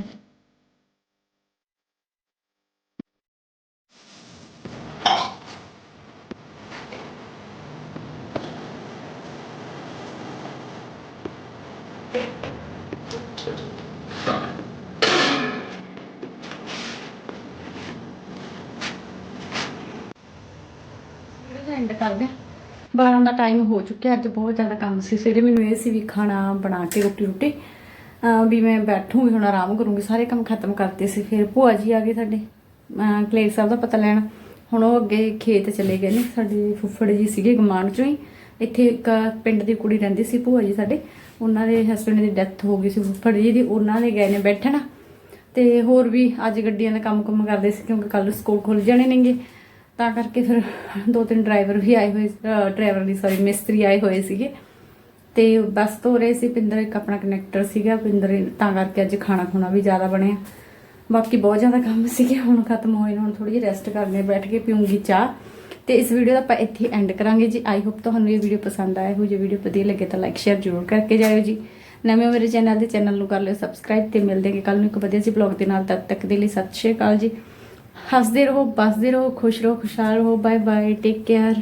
ਐਂਡ ਕਰਦੇ ਹਾਂ। ਬਾਰਾਂ ਦਾ ਟਾਈਮ ਹੋ ਚੁੱਕਿਆ, ਅੱਜ ਬਹੁਤ ਜ਼ਿਆਦਾ ਕੰਮ ਸੀ। ਸਵੇਰੇ ਮੈਨੂੰ ਇਹ ਸੀ ਵੀ ਖਾਣਾ ਬਣਾ ਕੇ ਰੋਟੀ ਰੋਟੀ ਵੀ ਮੈਂ ਬੈਠੂਗੀ ਹੁਣ ਆਰਾਮ ਕਰੂੰਗੀ। ਸਾਰੇ ਕੰਮ ਖਤਮ ਕਰਤੇ ਸੀ। ਫਿਰ ਭੂਆ ਜੀ ਆ ਗਏ ਸਾਡੇ ਕਲੇਰ ਸਾਹਿਬ ਦਾ ਪਤਾ ਲੈਣ। ਹੁਣ ਉਹ ਅੱਗੇ ਖੇਤ ਚਲੇ ਗਏ ਨੇ। ਸਾਡੇ ਫੁੱਫੜ ਜੀ ਸੀਗੇ ਗਮਾਨ ਚੋਂ ਹੀ। ਇੱਥੇ ਇੱਕ ਪਿੰਡ ਦੀ ਕੁੜੀ ਰਹਿੰਦੀ ਸੀ ਭੂਆ ਜੀ ਸਾਡੇ। ਉਹਨਾਂ ਦੇ ਹਸਬੰਡ ਦੀ ਡੈਥ ਹੋ ਗਈ ਸੀ। ਫੁੱਫੜ ਜੀ ਦੀ ਉਹਨਾਂ ਦੇ ਗਏ ਨੇ ਬੈਠਣਾ। ਤੇ ਹੋਰ ਵੀ ਅੱਜ ਗੱਡੀਆਂ ਦਾ ਕੰਮ ਕੁੰਮ ਕਰਦੇ ਸੀ, ਕਿਉਂਕਿ ਕੱਲ ਸਕੂਲ ਖੁੱਲ ਜਾਣੇ ਨੇਗੇ। ਤਾਂ ਕਰਕੇ ਫਿਰ ਦੋ ਤਿੰਨ ਡਰਾਈਵਰ ਵੀ ਆਏ ਹੋਏ ਡਰਾਈਵਰ ਦੀ ਸੌਰੀ ਮਿਸਤਰੀ ਆਏ ਹੋਏ ਸੀਗੇ। ਤੇ ਬਸ ਧੋ ਰਹੇ ਸੀ, ਪਿੰਦਰ ਇੱਕ ਆਪਣਾ ਕਨੈਕਟਰ ਸੀਗਾ, ਪਿੰਦਰ ਤਾਂ ਕਰਕੇ ਅੱਜ ਖਾਣਾ ਖੁਣਾ ਵੀ ਜ਼ਿਆਦਾ ਬਣਿਆ। ਬਾਕੀ ਬਹੁਤ ਜ਼ਿਆਦਾ ਕੰਮ ਸੀਗੇ, ਹੁਣ ਖਤਮ ਹੋਏ ਨੇ, ਹੁਣ ਥੋੜੀ ਜਿਹੀ ਰੈਸਟ ਕਰਨੇ ਬੈਠ ਕੇ ਪੀਉਂਗੀ ਚਾਹ। ਤੇ ਇਸ ਵੀਡੀਓ ਦਾ ਆਪਾਂ ਇੱਥੇ ਐਂਡ ਕਰਾਂਗੇ ਜੀ। ਆਈ ਹੋਪ ਤੁਹਾਨੂੰ ਇਹ ਵੀਡੀਓ ਪਸੰਦ ਆਇਆ ਹੋ ਜੇ ਵੀਡੀਓ ਵਧੀਆ ਲੱਗੇ ਤਾਂ ਲਾਈਕ ਸ਼ੇਅਰ ਜ਼ਰੂਰ ਕਰਕੇ ਜਾਇਓ ਜੀ। ਨਵੇਂ ਮੇਰੇ ਚੈਨਲ ਦੇ ਚੈਨਲ ਨੂੰ ਕਰ ਲਿਓ ਸਬਸਕ੍ਰਾਈਬ ਤੇ ਮਿਲਦੇ ਹਾਂ ਕੱਲ ਨੂੰ ਇੱਕ ਵਧੀਆ ਜਿਹੇ ਬਲੌਗ ਦੇ ਨਾਲ, ਤਦ ਤੱਕ ਦੇ ਲਈ ਸਤਿ ਸ਼੍ਰੀ ਅਕਾਲ ਜੀ। ਹੱਸਦੇ ਰਹੋ ਬਸਦੇ ਰਹੋ ਖੁਸ਼ ਰਹੋ ਖੁਸ਼ਹਾਲ ਰਹੋ ਬਾਏ ਬਾਏ ਟੇਕ ਕੇਅਰ